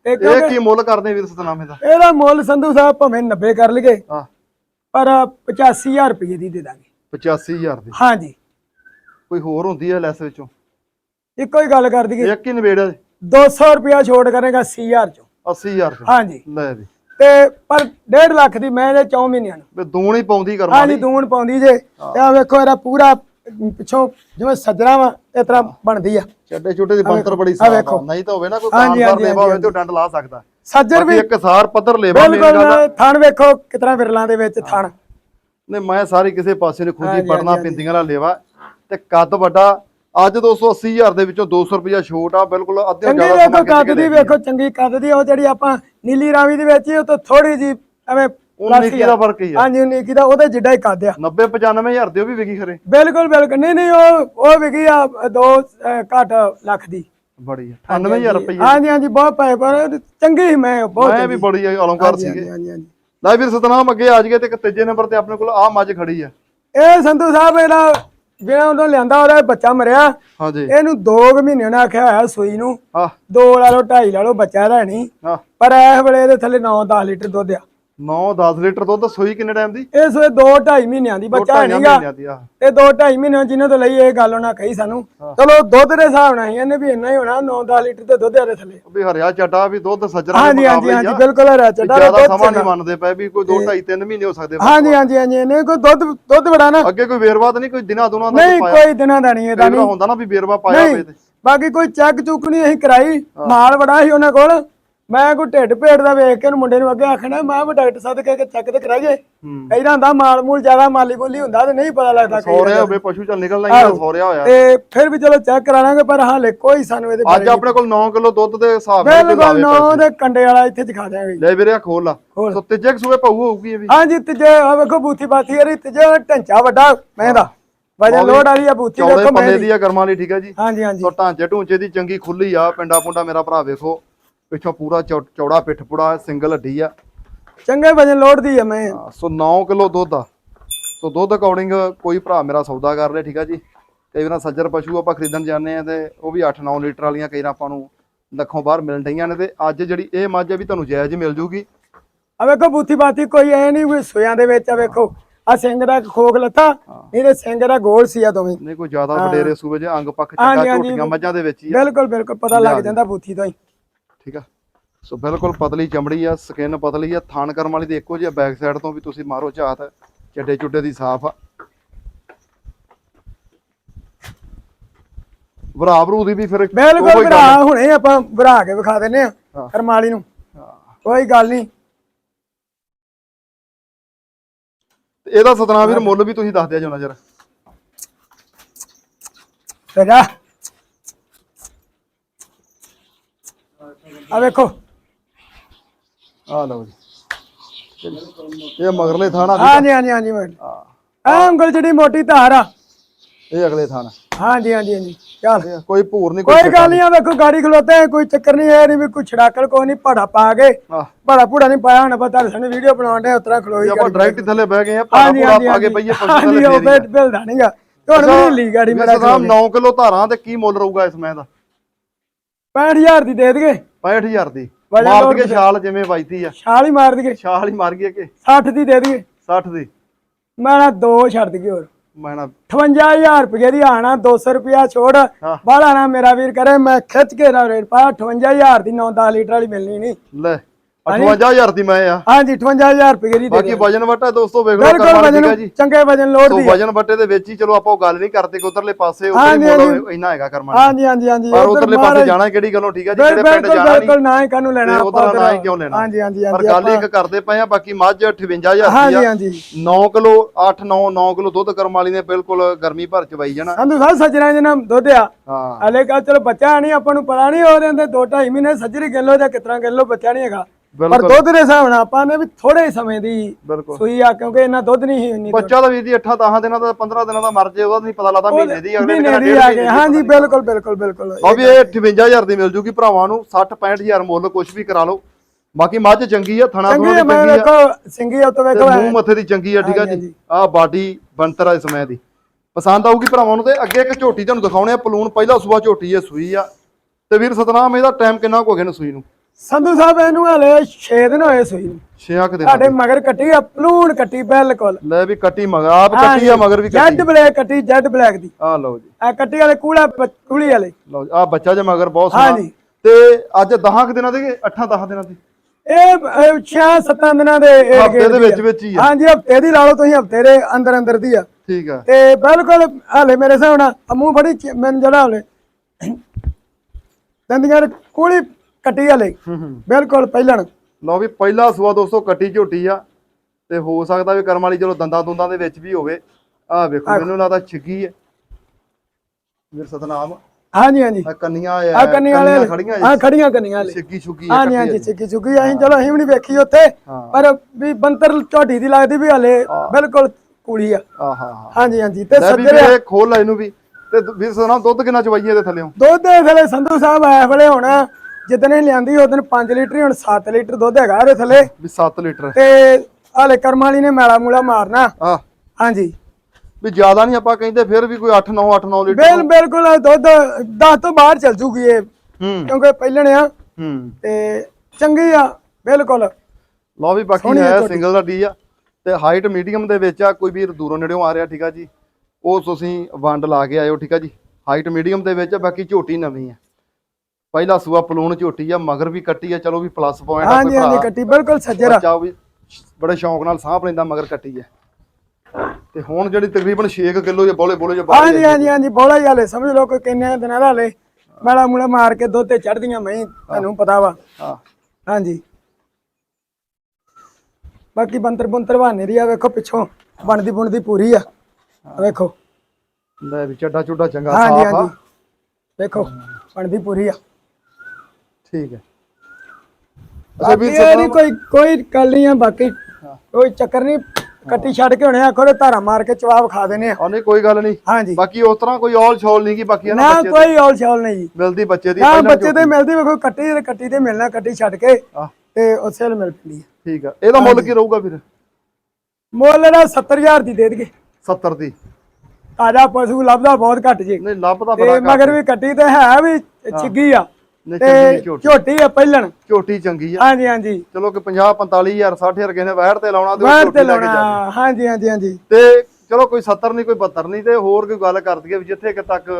ਹਾਂ ਤੇ ਇਹ ਕਿਉਂਕਿ ਕੀ ਮੁੱਲ ਕਰਦੇ ਵੀਰ ਸਤਨਾਮੇ ਦਾ? ਇਹਦਾ ਮੁੱਲ ਸੰਧੂ ਸਾਹਿਬ ਭਾਵੇਂ 90 ਕਰ ਹਾਂ। ਪਰ 85000 ਰੁਪਏ ਦੀ ਦੇ ਦਾਂਗੇ। 85000 ਦੀ? ਹਾਂਜੀ। ਕੋਈ ਹੋਰ ਹੁੰਦੀ ਹੈ ਲੈਸ ਵਿੱਚੋਂ? ਇੱਕੋ ਹੀ ਗੱਲ ਕਰ ਦਈਏ। ਇੱਕ ਹੀ ਨਵੇੜ 200 ਰੁਪਿਆ ਛੋੜ ਕਰੇਗਾ 80000 ਚੋਂ। 80000 ਚ? ਹਾਂਜੀ। ਲੈ ਵੀ ਤੇ ਪਰ 1.5 ਲੱਖ ਦੀ ਮੈਂ ਜੇ 4 ਮਹੀਨਿਆਂ ਨੂੰ। ਵੀ ਦੂਣ ਹੀ ਪਾਉਂਦੀ ਕਰਮਾ ਹਾਂਜੀ ਦੂਣ ਪਾਉਂਦੀ ਜੇ। ਤੇ ਆ ਵੇਖੋ ਇਹਦਾ ਪੂਰਾ ਪਿੱਛੋਂ ਜਿਵੇਂ ਸੱਜਣਾ ਵਾ ਇਸ ਤਰ੍ਹਾਂ ਬਣਦੀ ਆ। ਛੱਡੇ ਛੋਟੇ ਦੀ ਬੰਤਰ ਬੜੀ ਸਾਫ਼। ਆ। ਨਹੀਂ ਤਾਂ ਹੋਵੇ ਨਾ ਕੋਈ ਕਾਮਦਾਰ ਲੇਵਾ ਹੋਵੇ ਤੇ ਡੰਡ ਲਾ ਸਕਦਾ। ਸੱਜਰ ਵੀ ਇੱਕ ਸਾਰ ਪੱਧਰ ਲੇਵਾ ਆ। ਬਿਲਕੁਲ ਥਣ ਵੇਖੋ ਕਿਤਨਾ ਵਿਰਲਾਂ ਦੇ ਵਿੱਚ ਥਣ। ਨੇ ਮੈਂ ਸਾਰੀ ਕਿਸੇ ਪਾਸੇ ਨੂੰ ਖੁਦੀ ਹਾਂਜੀ, ਪੜਨਾ ਪਿੰਦੀਆਂ ਵਾਲਾ ਲੇਵਾ। ਤੇ ਕੱਦ ਵੱਡਾ ਅੱਜ 280000 ਦੇ ਵਿੱਚੋਂ 200 ਰੁਪਇਆ ਛੋਟ ਆ ਬਿਲਕੁਲ ਅੱਧੇ ਚੰਗੀ ਜ਼ਿਆਦਾ ਵੇਖੋ ਖਿੱਚ ਕੱਦ ਦੀ। ਵੇਖੋ ਚੰਗੀ ਕੱਦ ਦੀ ਉਹ ਜਿਹੜੀ ਆਪਾਂ ਨੀਲੀ ਰਾਵੀ ਦੇ ਵਿੱਚ ਹੀ ਉਹ ਤੋਂ ਥੋੜੀ ਜੀ ਐਵੇਂ ਉਹ ਨਿੱਕੀ ਦਾ ਫ਼ਰਕ ਹੀ ਆ। ਹਾਂਜੀ ਨਿੱਕੀ ਦਾ ਉਹਦੇ ਜਿੱਡਾ ਹੀ ਕੱਦ ਆ 90 95000 ਦੇ ਉਹ ਵੀ ਵਿਕੀ ਖਰੇ। ਬਿਲਕੁਲ ਬਿਲਕੁਲ। ਨਹੀਂ ਨਹੀਂ ਉਹ ਉਹ ਵਿਕੀ ਆ ਦੋ ਘੱਟ ਲੱਖ ਦੀ। ਬੜੀ ਆ। 98000 ਰੁਪਏ ਹਾਂਜੀ। ਹਾਂਜੀ ਬਹੁਤ ਪਏ ਪਰ ਚੰਗੀ ਸੀ ਮੈਂ ਬਹੁਤ ਮੈਂ ਵੀ ਬੜੀ ਅਲੰਕਾਰ ਸੀਗੇ। ਹਾਂਜੀ ਹਾਂਜੀ। ਲੈ ਵੀਰ ਸਤਨਾਮ ਅੱਗੇ ਆ ਜਗੇ ਤੇ ਇੱਕ ਤੀਜੇ ਨੰਬਰ ਤੇ ਆਪਣੇ ਕੋਲ ਆ ਮੱਝ ਖੜੀ ਆ। ਇਹ ਸੰਧੂ ਸਾਹਿਬ ਇਹਦਾ ਜਿਹੜਾ ਉਹਨੂੰ ਲਿਆਂਦਾ ਉਹਦਾ ਬੱਚਾ ਮਰਿਆ। ਹਾਂਜੀ। ਇਹਨੂੰ 2 ਮਹੀਨੇ ਨੇ ਆਖਿਆ ਹੋਇਆ ਸੂਈ ਨੂੰ। ਹਾਂ ਦੋ ਲਾ ਲਓ ਢਾਈ ਲਾ ਲਓ ਬੱਚਾ ਹਾਂ ਪਰ ਇਸ ਵੇਲੇ ਇਹਦੇ ਥੱਲੇ 9-10 ਲੀਟਰ ਦੁੱਧ ਆ। 9-10 ਲੀਟਰ ਦੁੱਧ ਸੋਈ ਕਿੰਨੇ ਟਾਈਮ ਦੀ? ਇਹ ਸੋਏ 2-2.5 ਮਹੀਨਿਆਂ ਦੀ ਬੱਚਾ ਆ ਤੇ 2-2.5 ਮਹੀਨਿਆਂ ਜਿਹਨਾਂ ਤੋਂ ਲਈ ਇਹ ਗੱਲ ਉਹਨਾਂ ਕਹੀ ਸਾਨੂੰ। ਚਲੋ ਦੁੱਧ ਦੇ ਹਿਸਾਬ ਨਾਲ ਇਹਨੇ ਵੀ ਇੰਨਾ ਹੀ ਹੋਣਾ 9-10 ਲੀਟਰ ਤੇ ਦੁੱਧ ਇਹਦੇ ਥੱਲੇ। ਵੀ ਹਰਿਆ ਚਟਾ ਵੀ ਦੁੱਧ ਸੱਜਣਾ ਦੇ ਹਾਂਜੀ ਹਾਂਜੀ ਹਾਂਜੀ ਬਿਲਕੁਲ ਹਰਾ ਚੱਡਾ ਜ਼ਿਆਦਾ ਸਮਾਂ ਨਹੀਂ ਮੰਨਦੇ ਪਏ ਵੀ ਕੋਈ 2 2.5 3 ਮਹੀਨੇ ਹੋ ਸਕਦੇ ਹਾਂਜੀ ਹਾਂਜੀ ਹਾਂਜੀ ਇਹਨੇ ਕੋਈ ਦੁੱਧ ਦੁੱਧ ਬੜਾ ਨਾ। ਅੱਗੇ ਕੋਈ ਵੇਰਵਾ ਤਾਂ ਨਹੀਂ ਕੋਈ ਦਿਨਾਂ ਦੋਨਾਂ ਦਾ ਨਹੀਂ ਕੋਈ ਦਿਨਾਂ ਦਾ ਨਹੀਂ ਇਹਦਾ ਵੇਰਵਾ ਹੁੰਦਾ ਨਾ ਵੀ ਵੇਰਵਾ ਪਾਇਆ ਹੋਵੇ ਨਹੀਂ ਤੇ। ਬਾਕੀ ਕੋਈ ਚੈੱਕ ਚੁੱਕ ਨਹੀਂ ਅਸੀਂ ਕਰਾਈ। ਮਾਲ ਬੜਾ ਸੀ ਉਹਨਾਂ ਕੋਲ। ਮੈਂ ਕੋਈ ਢਿੱਡ ਭੇਡ ਦਾ ਵੇਖ ਕੇ ਉਹਨੂੰ ਮੁੰਡੇ ਨੂੰ ਅੱਗੇ ਆਖਣਾ ਮੈਂ ਵੀ ਡਾਕਟਰ ਸਾਹਿਬ ਕਹਿ ਕੇ ਚੈੱਕ ਤੇ ਕਰਾਈਏ ਹੂੰ। ਕਹਿੰਦਾ ਹੁੰਦਾ ਮਾਲ ਮੂਲ ਜ਼ਿਆਦਾ ਮਾਲੀ ਬੋਲੀ ਹੁੰਦਾ ਤੇ ਨਹੀਂ ਪਤਾ ਲੱਗਦਾ ਕਈ ਸੌਰਿਆ ਹੋਵੇ ਪਸ਼ੂ ਚੱਲ ਨਿਕਲਣਾ ਹੀ ਆ ਸੌਰਿਆ ਹੋਇਆ। ਤੇ ਫਿਰ ਵੀ ਚਲੋ ਚੈੱਕ ਕਰਾ ਲਾਂਗੇ ਪਰ ਹਾਲੇ ਕੋਈ ਸਾਨੂੰ ਇਹਦੇ ਅੱਜ ਆਪਣੇ ਕੋਲ 9 ਕਿਲੋ ਦੁੱਧ ਦੇ ਹਿਸਾਬ ਨਾਲ ਤੇ ਬਿਲਕੁਲ ਲਾਵੇ ਨੌ ਦੇ ਕੰਡੇ ਵਾਲਾ ਇੱਥੇ ਦਿਖਾ ਦਿਆਂਗੇ। ਲੈ ਵੀਰੇ ਆ ਖੋਲ ਲਾ। ਖੋਲ। ਸੋ ਤੀਜੇ ਕਸੂਏ ਪਾਉ ਹੋਊਗੀ ਇਹ ਵੀ। ਹਾਂਜੀ ਤੀਜੇ ਆ ਵੇਖੋ ਬੂਥੀ ਬਾਥੀ ਇਹਦੀ ਤੀਜੇ ਢਾਂਚਾ ਵੱਡਾ ਮੈਂ ਦਾ। ਵਜਨ ਲੋਡ ਵਾਲੀ ਆ ਬੂਥੀ ਚੌੜੇ ਵੇਖੋ ਮੈਂ ਪੱਲੇ ਦੀ। ਆ ਕਰਮਾਂ ਲਈ ਠੀਕ ਹੈ ਜੀ। ਹਾਂਜੀ ਹਾਂਜੀ। ਸੋ ਢਾਂਚੇ ਢੂੰਚੇ ਦੀ ਚੰਗੀ ਖੁੱਲੀ ਆ ਪਿੰਡਾ ਪੁੰਡਾ ਮੇਰਾ ਭਰਾ ਵੇਖੋ। ਪਿੱਛੋਂ ਪੂਰਾ ਚੌੜਾ ਪਿੱਠ ਪੁੜਾ ਸਿੰਗਲ ਹੱਡੀ ਆ। ਚੰਗੇ ਵਜਨ ਲੋਡ ਦੀ ਆ ਮੈਂ। ਸੋ 9 ਕਿਲੋ ਦੁੱਧ ਆ। ਸੋ ਦੁੱਧ ਅਕੋਰਡਿੰਗ ਕੋਈ ਭਰਾ ਮੇਰਾ ਸੌਦਾ ਕਰ ਲੈ ਠੀਕ ਆ ਜੀ। ਕਈ ਵਾਰ ਸੱਜਰ ਪਸ਼ੂ ਆਪਾਂ ਖਰੀਦਣ ਜਾਂਦੇ ਆ ਤੇ ਉਹ ਵੀ 8-9 ਲੀਟਰ ਵਾਲੀਆਂ ਕਈ ਵਾਰ ਆਪਾਂ ਨੂੰ ਲੱਖੋਂ ਬਾਹਰ ਮਿਲਣ ਡਈਆਂ ਨੇ ਤੇ ਅੱਜ ਜਿਹੜੀ ਇਹ ਮੱਝ ਆ ਵੀ ਤੁਹਾਨੂੰ ਜਾਇਜ਼ ਮਿਲ ਜੂਗੀ। ਆ ਵੇਖੋ ਬੂਥੀ ਬਾਥੀ ਕੋਈ ਐ ਨਹੀਂ ਕੋਈ ਸੋਇਆਂ ਦੇ ਵਿੱਚ ਆ ਵੇਖੋ। ਆ ਸਿੰਘ ਦਾ ਖੋਖ ਲੱਥਾ ਤੇ ਸਿੰਘ ਦਾ ਗੋਲ ਸੀ ਆ ਦੋਵੇਂ। ਨਹੀਂ ਕੋਈ ਜ਼ਿਆਦਾ ਵਡੇਰੇ ਸੂਬੇ 'ਚ ਅੰਗ ਪੱਖ ਚੰਗਾ। ਝੋਟੀਆਂ ਮੱਝਾਂ ਦੇ ਵਿੱਚ ਹੀ ਬਿਲਕੁਲ ਬਿਲਕੁਲ ਪਤਾ ਲੱਗ ਜਾਂਦਾ ਬੂਥੀ ਤੋਂ ਹੀ। ਠੀਕ ਆ? ਸੋ ਬਿਲਕੁਲ ਪਤਲੀ ਚਮੜੀ ਆ ਸਕਿਨ ਪਤਲੀ ਆ ਥਣ ਕਰਮ ਵਾਲੀ ਦੇ ਇੱਕੋ ਜਿਹਾ ਬੈਕ ਸਾਈਡ ਤੋਂ ਵੀ ਤੁਸੀਂ ਮਾਰੋ ਝਾਤ ਚੱਡੇ ਚੁੱਡੇ ਦੀ ਸਾਫ਼ ਆ। ਭਰਾ ਭਰੂ ਦੀ ਵੀ ਫਿਰ ਬਿਲਕੁਲ ਭਰਾ ਹੁਣੇ ਆਪਾਂ ਭਰਾ ਕੇ ਵਿਖਾ ਦਿੰਨੇ ਆ। ਕਰਮਾਲੀ ਨੂੰ। ਕੋਈ ਗੱਲ ਨਹੀਂ। ਇਹਦਾ ਸਤਨਾਮ ਵੀਰ ਮੁੱਲ ਵੀ ਤੁਸੀਂ ਦੱਸ ਦਿਆ ਜੋ ਨਜ਼ਰ ਤੇ ਜਾ ਆ ਵੇਖੋ। ਆ ਲਓ ਜੀ। ਇਹ ਮਗਰਲੇ ਥਾਣਾ ਹਾਂਜੀ ਹਾਂਜੀ ਹਾਂਜੀ ਮੈਂ ਆ। ਉਂਗਲ ਜਿਹੜੀ ਮੋਟੀ ਧਾਰ ਆ। ਇਹ ਅਗਲੇ ਥਾਣਾ ਹਾਂਜੀ ਹਾਂਜੀ ਹਾਂਜੀ। ਚੱਲ। ਕੋਈ ਭੂਰ ਨਹੀਂ ਕੋਈ ਗੱਲ ਨਹੀਂ ਆ ਵੇਖੋ ਗਾੜੀ ਖਲੋਤੇ ਕੋਈ ਚੱਕਰ ਨਹੀਂ ਇਹ ਨਹੀਂ ਵੀ ਕੋਈ ਛੜਾਕਲ ਕੋਈ ਨਹੀਂ ਪੜਾ ਪਾ ਕੇ। ਪੜਾ ਪੂੜਾ ਨਹੀਂ ਪਾਇਆ ਹੁਣ ਤੁਹਾਡੇ ਸਾਹਮਣੇ ਵੀਡੀਓ ਬਣਾਉਣ ਦੇ ਉਤਰਾ ਖਲੋਈ ਆਪਾਂ। ਡਾਇਰੈਕਟ ਥੱਲੇ ਬਹਿ ਗਏ ਆ ਹਾਂਜੀ ਪਾ ਕੇ ਪਈਏ ਬੈਠ ਬਿਲਦਾ ਨਹੀਂਗਾ ਹੁਣ ਵੀ ਲੀ ਗਾੜੀ ਮੇਰਾ ਸਤਨਾਮ 9 ਕਿਲੋ ਧਾਰਾਂ ਤੇ ਕੀ ਮੁੱਲ ਰਹੂਗਾ ਇਸ ਮੈਂ ਦਾ? 65000 ਦੀ ਦੇ ਦੇਗੇ 65000 ਦੀ। ਮਾਰ ਕੇ ਛਾਲ ਜਿਵੇਂ ਵੱਜਦੀ ਆ। ਛਾਲ ਹੀ ਮਾਰ ਦਈਏ। ਛਾਲ ਹੀ ਮਾਰ ਗਈ ਕਿ? 60 ਦੀ ਦੇ ਦਈਏ। 60 ਦੀ। ਮੈਂ ਨਾ ਦੋ ਛੱਡ ਦਈਏ ਹੋਰ। ਮੈਂ ਨਾ 58000 ਰੁਪਏ ਦੀ ਆਣਾ 200 ਰੁਪਿਆ ਛੋੜ। ਹਾਂ। ਬਾਹਲਾ ਨਾ ਮੇਰਾ ਵੀਰ ਕਰੇ ਮੈਂ ਖਿੱਚ ਕੇ ਨਾ ਰੇਟ ਪਾ। 58000 ਦੀ 9-10 ਲੀਟਰ ਵਾਲੀ ਮਿਲਣੀ ਨਹੀਂ। ਲੈ। 58000 ਦੀ ਮੈਂ ਆ। ਹਾਂਜੀ 58000 ਰੁਪਏ ਦੀ ਦੇ ਬਾਕੀ ਵਜਨ ਵਟਾ ਦੋਸਤੋ ਵੇਖ ਲਓ ਕਰਮਾਂ ਠੀਕ ਜੀ। ਚੰਗੇ ਵਜਨ ਲੋਡ ਦੀ। ਵਜਨ ਵਟੇ ਦੇ ਵਿੱਚ ਹੀ ਚਲੋ ਆਪਾਂ ਉਹ ਗੱਲ ਨਹੀਂ ਕਰਦੇ ਕਿ ਉਧਰਲੇ ਪਾਸੇ ਉਧਰ ਹਾਂਜੀ, ਹੀ ਹਾਂਜੀ। ਇੰਨਾ ਹੈਗਾ ਕਰਮਾਂ ਹਾਂਜੀ ਹਾਂਜੀ ਹਾਂਜੀ ਪਰ ਉੱਧਰ ਉਧਰਲੇ ਪਾਸੇ ਜਾਣਾ ਕਿਹੜੀ ਗੱਲੋਂ ਠੀਕ ਆ ਜੀ? ਜਿਹੜੇ ਪਿੰਡ ਜਾਣਾ ਨਹੀਂ। ਬਿਲਕੁਲ ਨਾ ਹੀ ਕਾਨੂੰ ਲੈਣਾ ਆਪਾਂ ਉਧਰ ਨਾ ਹੀ ਕਿਉਂ ਲੈਣਾ? ਹਾਂਜੀ ਹਾਂਜੀ ਪਰ ਹਾਂਜੀ ਗੱਲ ਆਪਾਂ- ਇੱਕ ਕਰਦੇ ਪਏ ਆ ਬਾਕੀ ਮੱਝ 58000 ਹਾਂਜੀ ਰੁਪਇਆ ਹਾਂਜੀ 9 ਕਿਲੋ 8 9 9 ਕਿਲੋ ਦੁੱਧ ਕਰਮ ਵਾਲੀ ਨੇ ਬਿਲਕੁਲ ਗਰਮੀ ਭਰ ਚ ਵਈ ਜਾਣਾ। ਸੰਧੂ ਸਾਹਿਬ ਸੱਜਣਾ ਜੀ ਨਾਮ ਦੁੱਧ ਆ। ਹਾਂ। ਹਲੇ ਕਾ ਚਲੋ ਬੱਚਾ ਨਹੀਂ ਆਪਾਂ ਨੂੰ ਪਤਾ ਨਹੀਂ ਉਹਦੇ ਅੰਦਰ 2 2.5 ਮਹੀਨੇ ਸੱਜਰੀ ਕਿਲੋ ਜਾਂ ਕਿਤਨਾ ਕਿਲੋ ਬੱਚਾ ਨਹੀਂ ਹੈਗਾ। ਪਰ ਦੁੱਧ ਦੇ ਹਿਸਾਬ ਨਾਲ ਆਪਾਂ ਨੇ ਵੀ ਥੋੜੇ ਸਮੇਂ ਦੀ ਸੂਈ ਆ ਕਿਉਂਕਿ ਇਹਨਾਂ ਦੁੱਧ ਨਹੀਂ ਸੀ ਇੰਨੀ ਬੱਚਾ ਤਾਂ ਵੀਰ ਜੀ 8 10 ਦਿਨਾਂ ਦਾ 15 ਦਿਨਾਂ ਦਾ ਮਰ ਜੇ ਉਹਦਾ ਨਹੀਂ ਪਤਾ ਲੱਗਦਾ ਮਹੀਨੇ ਦੀ ਅਗਲੇ ਮਹੀਨੇ ਦਿਨ ਦੀ ਆ ਗਏ ਹਾਂਜੀ ਬਿਲਕੁਲ ਬਿਲਕੁਲ ਬਿਲਕੁਲ। ਆ ਵੀ ਇਹ 58000 ਦੀ ਮਿਲ ਜੂਗੀ ਭਰਾਵਾਂ ਨੂੰ 60 65000 ਮੁੱਲ ਕੁਝ ਵੀ ਕਰਾ ਲਓ। ਬਾਕੀ ਮੱਝ ਚੰਗੀ ਆ ਥਣਾ ਆ, ਮੈਂ ਚੰਗੀ ਆ। ਵੇਖੋ ਸਿੰਗੀ ਉੱਤੇ ਤੇ ਵੇਖੋ ਮੂੰਹ ਮੱਥੇ ਦੀ ਚੰਗੀ ਆ ਠੀਕ ਆ ਜੀ? ਆ ਬਾਡੀ ਬੰਤਰ ਆ ਇਸ ਸਮੇਂ ਦੀ। ਪਸੰਦ ਆਊਗੀ ਭਰਾਵਾਂ ਨੂੰ ਤੇ ਅੱਗੇ ਇੱਕ ਝੋਟੀ ਤੁਹਾਨੂੰ ਦਿਖਾਉਣੇ ਆ ਪਲੂਣ ਪਹਿਲਾ ਸੂਆ ਝੋਟੀ ਹੈ ਸੂਈ ਆ। ਤੇ ਵੀਰ ਸਤਨਾਮ ਇਹਦਾ ਟਾਈਮ ਕਿੰਨਾ ਕੁ ਹੋ ਗਿਆ ਨੂੰ ਸੂਈ ਨੂੰ? ਸੰਧੂ ਸਾਹਿਬ ਇਹਨੂੰ ਹਲੇ 6 ਦਿਨ ਹੋਏ ਸੂਈ ਨੂੰ। 6 ਕੁ ਦਿਨ ਸਾਡੇ ਮਗਰ ਕੱਟੀ ਆ ਪਲੂਣ ਕੱਟੀ ਬਿਲਕੁਲ। ਲੈ ਵੀ ਕੱਟੀ ਮਗਰ ਆਪ ਕੱਟੀ ਆ ਮਗਰ ਵੀ ਕੱਟੀ। ਜੈਡ ਬਲੈਕ ਕੱਟੀ ਜੈਡ ਬਲੈਕ ਦੀ। ਆ ਲਓ ਜੀ। ਆ ਕੱਟੀ ਵਾਲੇ ਕੂੜਾ ਕੂਲੀ ਵਾਲੇ। ਲਓ ਆ ਬੱਚਾ ਜੇ ਮਗਰ ਬਹੁਤ ਸੋਹਣਾ। ਹਾਂਜੀ। ਤੇ ਅੱਜ 10 ਕੁ ਦਿਨਾਂ ਦੇ 8 10 ਦਿਨਾਂ ਦੇ? ਇਹ 6-7 ਦਿਨਾਂ ਦੇ ਹਫ਼ਤੇ ਦੇ ਦੀ ਵਿੱਚ। ਵਿੱਚ ਹੀ ਆ। ਹਾਂਜੀ ਹਫ਼ਤੇ ਦੀ ਲਾ ਲਓ ਤੁਸੀਂ ਹਫ਼ਤੇ ਦੇ ਅੰਦਰ ਅੰਦਰ ਦੀ ਆ। ਠੀਕ ਆ। ਤੇ ਬਿਲਕੁਲ ਹਾਲੇ ਮੇਰੇ ਹਿਸਾਬ ਨਾਲ ਬੜੀ ਚ- ਮੈਨੂੰ ਜਿਹੜਾ ਹਾਲੇ ਦੰਦੀਆਂ ਕੂਲੀ ਕੱਟੀ ਵਾਲੇ। ਬਿਲਕੁਲ ਪਹਿਲਣ। ਲਓ ਵੀ ਪਹਿਲਾ ਸੂਆ ਦੋਸਤੋ ਕੱਟੀ ਝੋਟੀ ਆ ਤੇ ਹੋ ਸਕਦਾ ਵੀ ਕਰਮ ਵਾਲੀ ਚਲੋ ਦੰਦਾਂ ਦੁੰਦਾਂ ਦੇ ਵਿੱਚ ਵੀ ਹੋਵੇ। ਆ ਵੇਖੋ ਮੈਨੂੰ ਲੱਗਦਾ ਛਿੱਗੀ ਹੈ ਵੀਰ ਸਤਨਾਮ। ਹਾਂਜੀ ਹਾਂਜੀ। ਆ ਕੰਨੀਆਂ ਆ ਕੰਨੀ ਵਾਲੇ। ਖੜੀਆਂ ਆ ਖੜੀਆਂ ਕੰਨੀਆਂ ਵਾਲੇ। ਛਿੱਗੀ ਛੁੱਗੀ ਹਾਂਜੀ ਹਾਂਜੀ ਚਿੱਕੀ ਚੁੱਕੀ ਅਸੀਂ ਚਲੋ ਅਸੀਂ ਵੀ ਨਹੀਂ ਵੇਖੀ ਉੱਥੇ। ਪਰ ਵੀ ਬੰਤਰ ਝੋਟੀ ਦੀ ਲੱਗਦੀ ਵੀ ਹਲੇ ਬਿਲਕੁਲ ਕੁੜੀ ਆ। ਆਹਾ ਹਾਂਜੀ ਹਾਂਜੀ ਤੇ ਸੱਜਰੇ ਖੋਲ ਲੈ ਇਹਨੂੰ ਵੀ। ਤੇ ਵੀਰ ਸਤਨਾਮ ਦੁੱਧ ਕਿੰਨਾ ਚਵਾਈਏ ਇਹਦੇ ਥੱਲੇੋਂ? ਦੁੱਧ ਦੇ ਵੇਲੇ ਸੰਧੂ ਸਾਹਿਬ ਐ ਵੇਲੇ ਹੁਣ। ਜਿੱਦਣ ਇਹ ਲਿਆਂਦੀ ਉਦੋਂ 5 ਲੀਟਰ ਹੀ ਹੁਣ 7 ਲੀਟਰ ਦੁੱਧ ਹੈਗਾ ਇਹਦੇ ਥੱਲੇ। ਵੀ 7 ਲੀਟਰ। ਤੇ ਹਲੇ ਕਰਮ ਵਾਲੀ ਨੇ ਮੈਲਾ ਮੂਲਾ ਮਾਰਨਾ। ਆ ਹਾਂਜੀ। ਵੀ ਜ਼ਿਆਦਾ ਨਹੀਂ ਆਪਾਂ ਕਹਿੰਦੇ ਫਿਰ ਵੀ ਕੋਈ 8 9 8 9 ਲੀਟਰ ਬਿਲ ਬਿਲਕੁਲ ਦੁੱਧ 10 ਤੋਂ ਬਾਹਰ ਚੱਲ ਜੂਗੀ ਇਹ ਹੂੰ। ਕਿਉਂਕਿ ਪਹਿਲਣ ਆ। ਹੂੰ। ਤੇ ਚੰਗੀ ਆ ਬਿਲਕੁਲ। ਲਓ ਵੀ ਬਾਕੀ ਹੈ। ਸਿੰਗਲ ਦਾ ਡੀ ਆ। ਤੇ ਹਾਈਟ ਮੀਡੀਅਮ ਦੇ ਵਿੱਚ ਆ ਕੋਈ ਵੀਰ ਦੂਰੋਂ ਨੇੜਿਓਂ ਆ ਰਿਹਾ ਠੀਕ ਆ ਜੀ। ਉਹ ਤੁਸੀਂ ਵੰਡ ਲਾ ਕੇ ਆਇਓ ਠੀਕ ਆ ਜੀ। ਹਾਈਟ ਮੀਡੀਅਮ ਦੇ ਵਿੱਚ ਬਾਕੀ ਝੋਟੀ ਨਵੀਂ ਆ। ਪਹਿਲਾ ਸੂਆ ਪਲੂਣ ਝੋਟੀ ਆ ਮਗਰ ਵੀ ਕੱਟੀ ਆ ਚਲੋ ਵੀ ਪਲੱਸ ਪੁਆਇੰਟ ਆ ਹਾਂਜੀ ਹਾਂਜੀ ਕੱਟੀ ਬਿਲਕੁਲ ਸੱਜਰ। ਆ ਬੱਚਾ ਵੀ ਬੜੇ ਸ਼ੌਂਕ ਨਾਲ ਸਾਂਭ ਲੈਂਦਾ ਮਗਰ ਕੱਟੀ ਆ। ਤੇ ਹੁਣ ਜਿਹੜੀ ਤਕਰੀਬਨ 6 ਕਿਲੋ ਜਾਂ ਬੋਲੇ ਬੋਲੇ ਜਾਂ ਹਾਂਜੀ ਹਾਂਜੀ ਹਾਂਜੀ ਬੋਲਾ ਹੀ ਹਾਲੇ ਸਮਝ ਲਓ ਕੋਈ ਕਿੰਨੇ ਦਿਨਾਂ ਦਾ ਹਾਲੇ। ਮੈਲਾ ਮੂਲਾ ਮਾਰ ਕੇ ਦੁੱਧ ਤੇ ਚੜਦੀਆਂ ਮੈਂ ਤੁਹਾਨੂੰ ਪਤਾ ਵਾ। ਹਾਂ। ਹਾਂਜੀ। ਬਾਕੀ ਬੰਤਰ ਬੰਤਰ ਬਹਾਨੇ ਦੀ ਆ ਵੇਖੋ ਪਿੱਛੋਂ ਬਣਦੀ ਬੁਣਦੀ ਪੂਰੀ ਆ। ਵੇਖੋ। ਲੈ ਵੀ ਚੱਡਾ ਚੁੱਡਾ ਚੰਗਾ ਸਾਫ਼ ਆ। ਵੇਖੋ ਬਣਦੀ ਪੂਰੀ ਆ। ਠੀਕ ਹੈ। ਅੱਛਾ ਬਾਕੀ ਵੀਰ ਇਹ ਨੀ ਕੋਈ ਕੋਈ ਗੱਲ ਨਹੀਂ ਆ ਬਾਕੀ ਕੋਈ ਚੱਕਰ ਨਹੀਂ ਕੱਟੀ ਛੱਡ ਕੇ ਹੁਣੇ ਆਖੋ ਤੇ ਧਾਰਾ ਮਾਰ ਕੇ ਚਵਾਬ ਖਾ ਦੇਣੇ ਆ। ਨਹੀਂ ਕੋਈ ਗੱਲ ਨਹੀਂ। ਹਾਂਜੀ। ਬਾਕੀ ਉਸ ਤਰ੍ਹਾਂ ਕੋਈ ਔਲ ਛੋਲ ਨਹੀਂ ਕੀ ਬਾਕੀ ਹੈ ਨਾ ਨਾ ਬੱਚੇ ਕੋਈ ਔਲ ਛੌਲ ਨਹੀਂ ਜੀ। ਮਿਲਦੀ ਬੱਚੇ ਦੀ ਨਾ ਬੱਚੇ ਤੇ ਮਿਲਦੀ ਵੇਖੋ ਕੱਟੀ ਤੇ ਕੱਟੀ ਤੇ ਮਿਲਣਾ ਕੱਟੀ ਛੱਡ ਕੇ ਤੇ ਉਸੇ ਵੇਲੇ ਮਿਲ ਪੈਂਦੀ ਠੀਕ ਆ। ਇਹਦਾ ਮੁੱਲ ਕੀ ਰਹੂਗਾ ਫਿਰ? ਮੁੱਲ ਦਾ 70000 ਦੀ ਦੇ ਦੇਗੇ 70 ਦੀ। ਤਾਜ਼ਾ ਪਸ਼ੂ ਲੱਭਦਾ ਬਹੁਤ ਘੱਟ ਜੀ। ਨਹੀਂ ਲੱਭਦਾ ਬੜਾ ਘੱਟ। ਮਗਰ ਵੀ ਕੱਟੀ ਤੇ ਹੈ ਵੀ ਛਿੱਗੀ ਆ। ਨਹੀਂ ਤੇ ਝੋਟੀ। ਆ ਪਹਿਲਣ। ਝੋਟੀ ਚੰਗੀ ਆ। ਹਾਂਜੀ ਹਾਂਜੀ। ਚਲੋ ਕਿ 50 45000 60000 ਕਿਸੇ ਨੇ ਤੇ ਲਾਉਣਾ ਤੇ ਝੋਟੀ ਤੇ ਲਾਉਣਾ ਹਾਂਜੀ ਹਾਂਜੀ ਹਾਂਜੀ। ਤੇ ਚਲੋ ਕੋਈ 70 ਨਹੀਂ ਕੋਈ 72 ਨਹੀਂ ਤੇ ਹੋਰ ਕੋਈ ਗੱਲ ਕਰ ਦਈਏ ਜਿੱਥੇ ਕਿ ਤੱਕ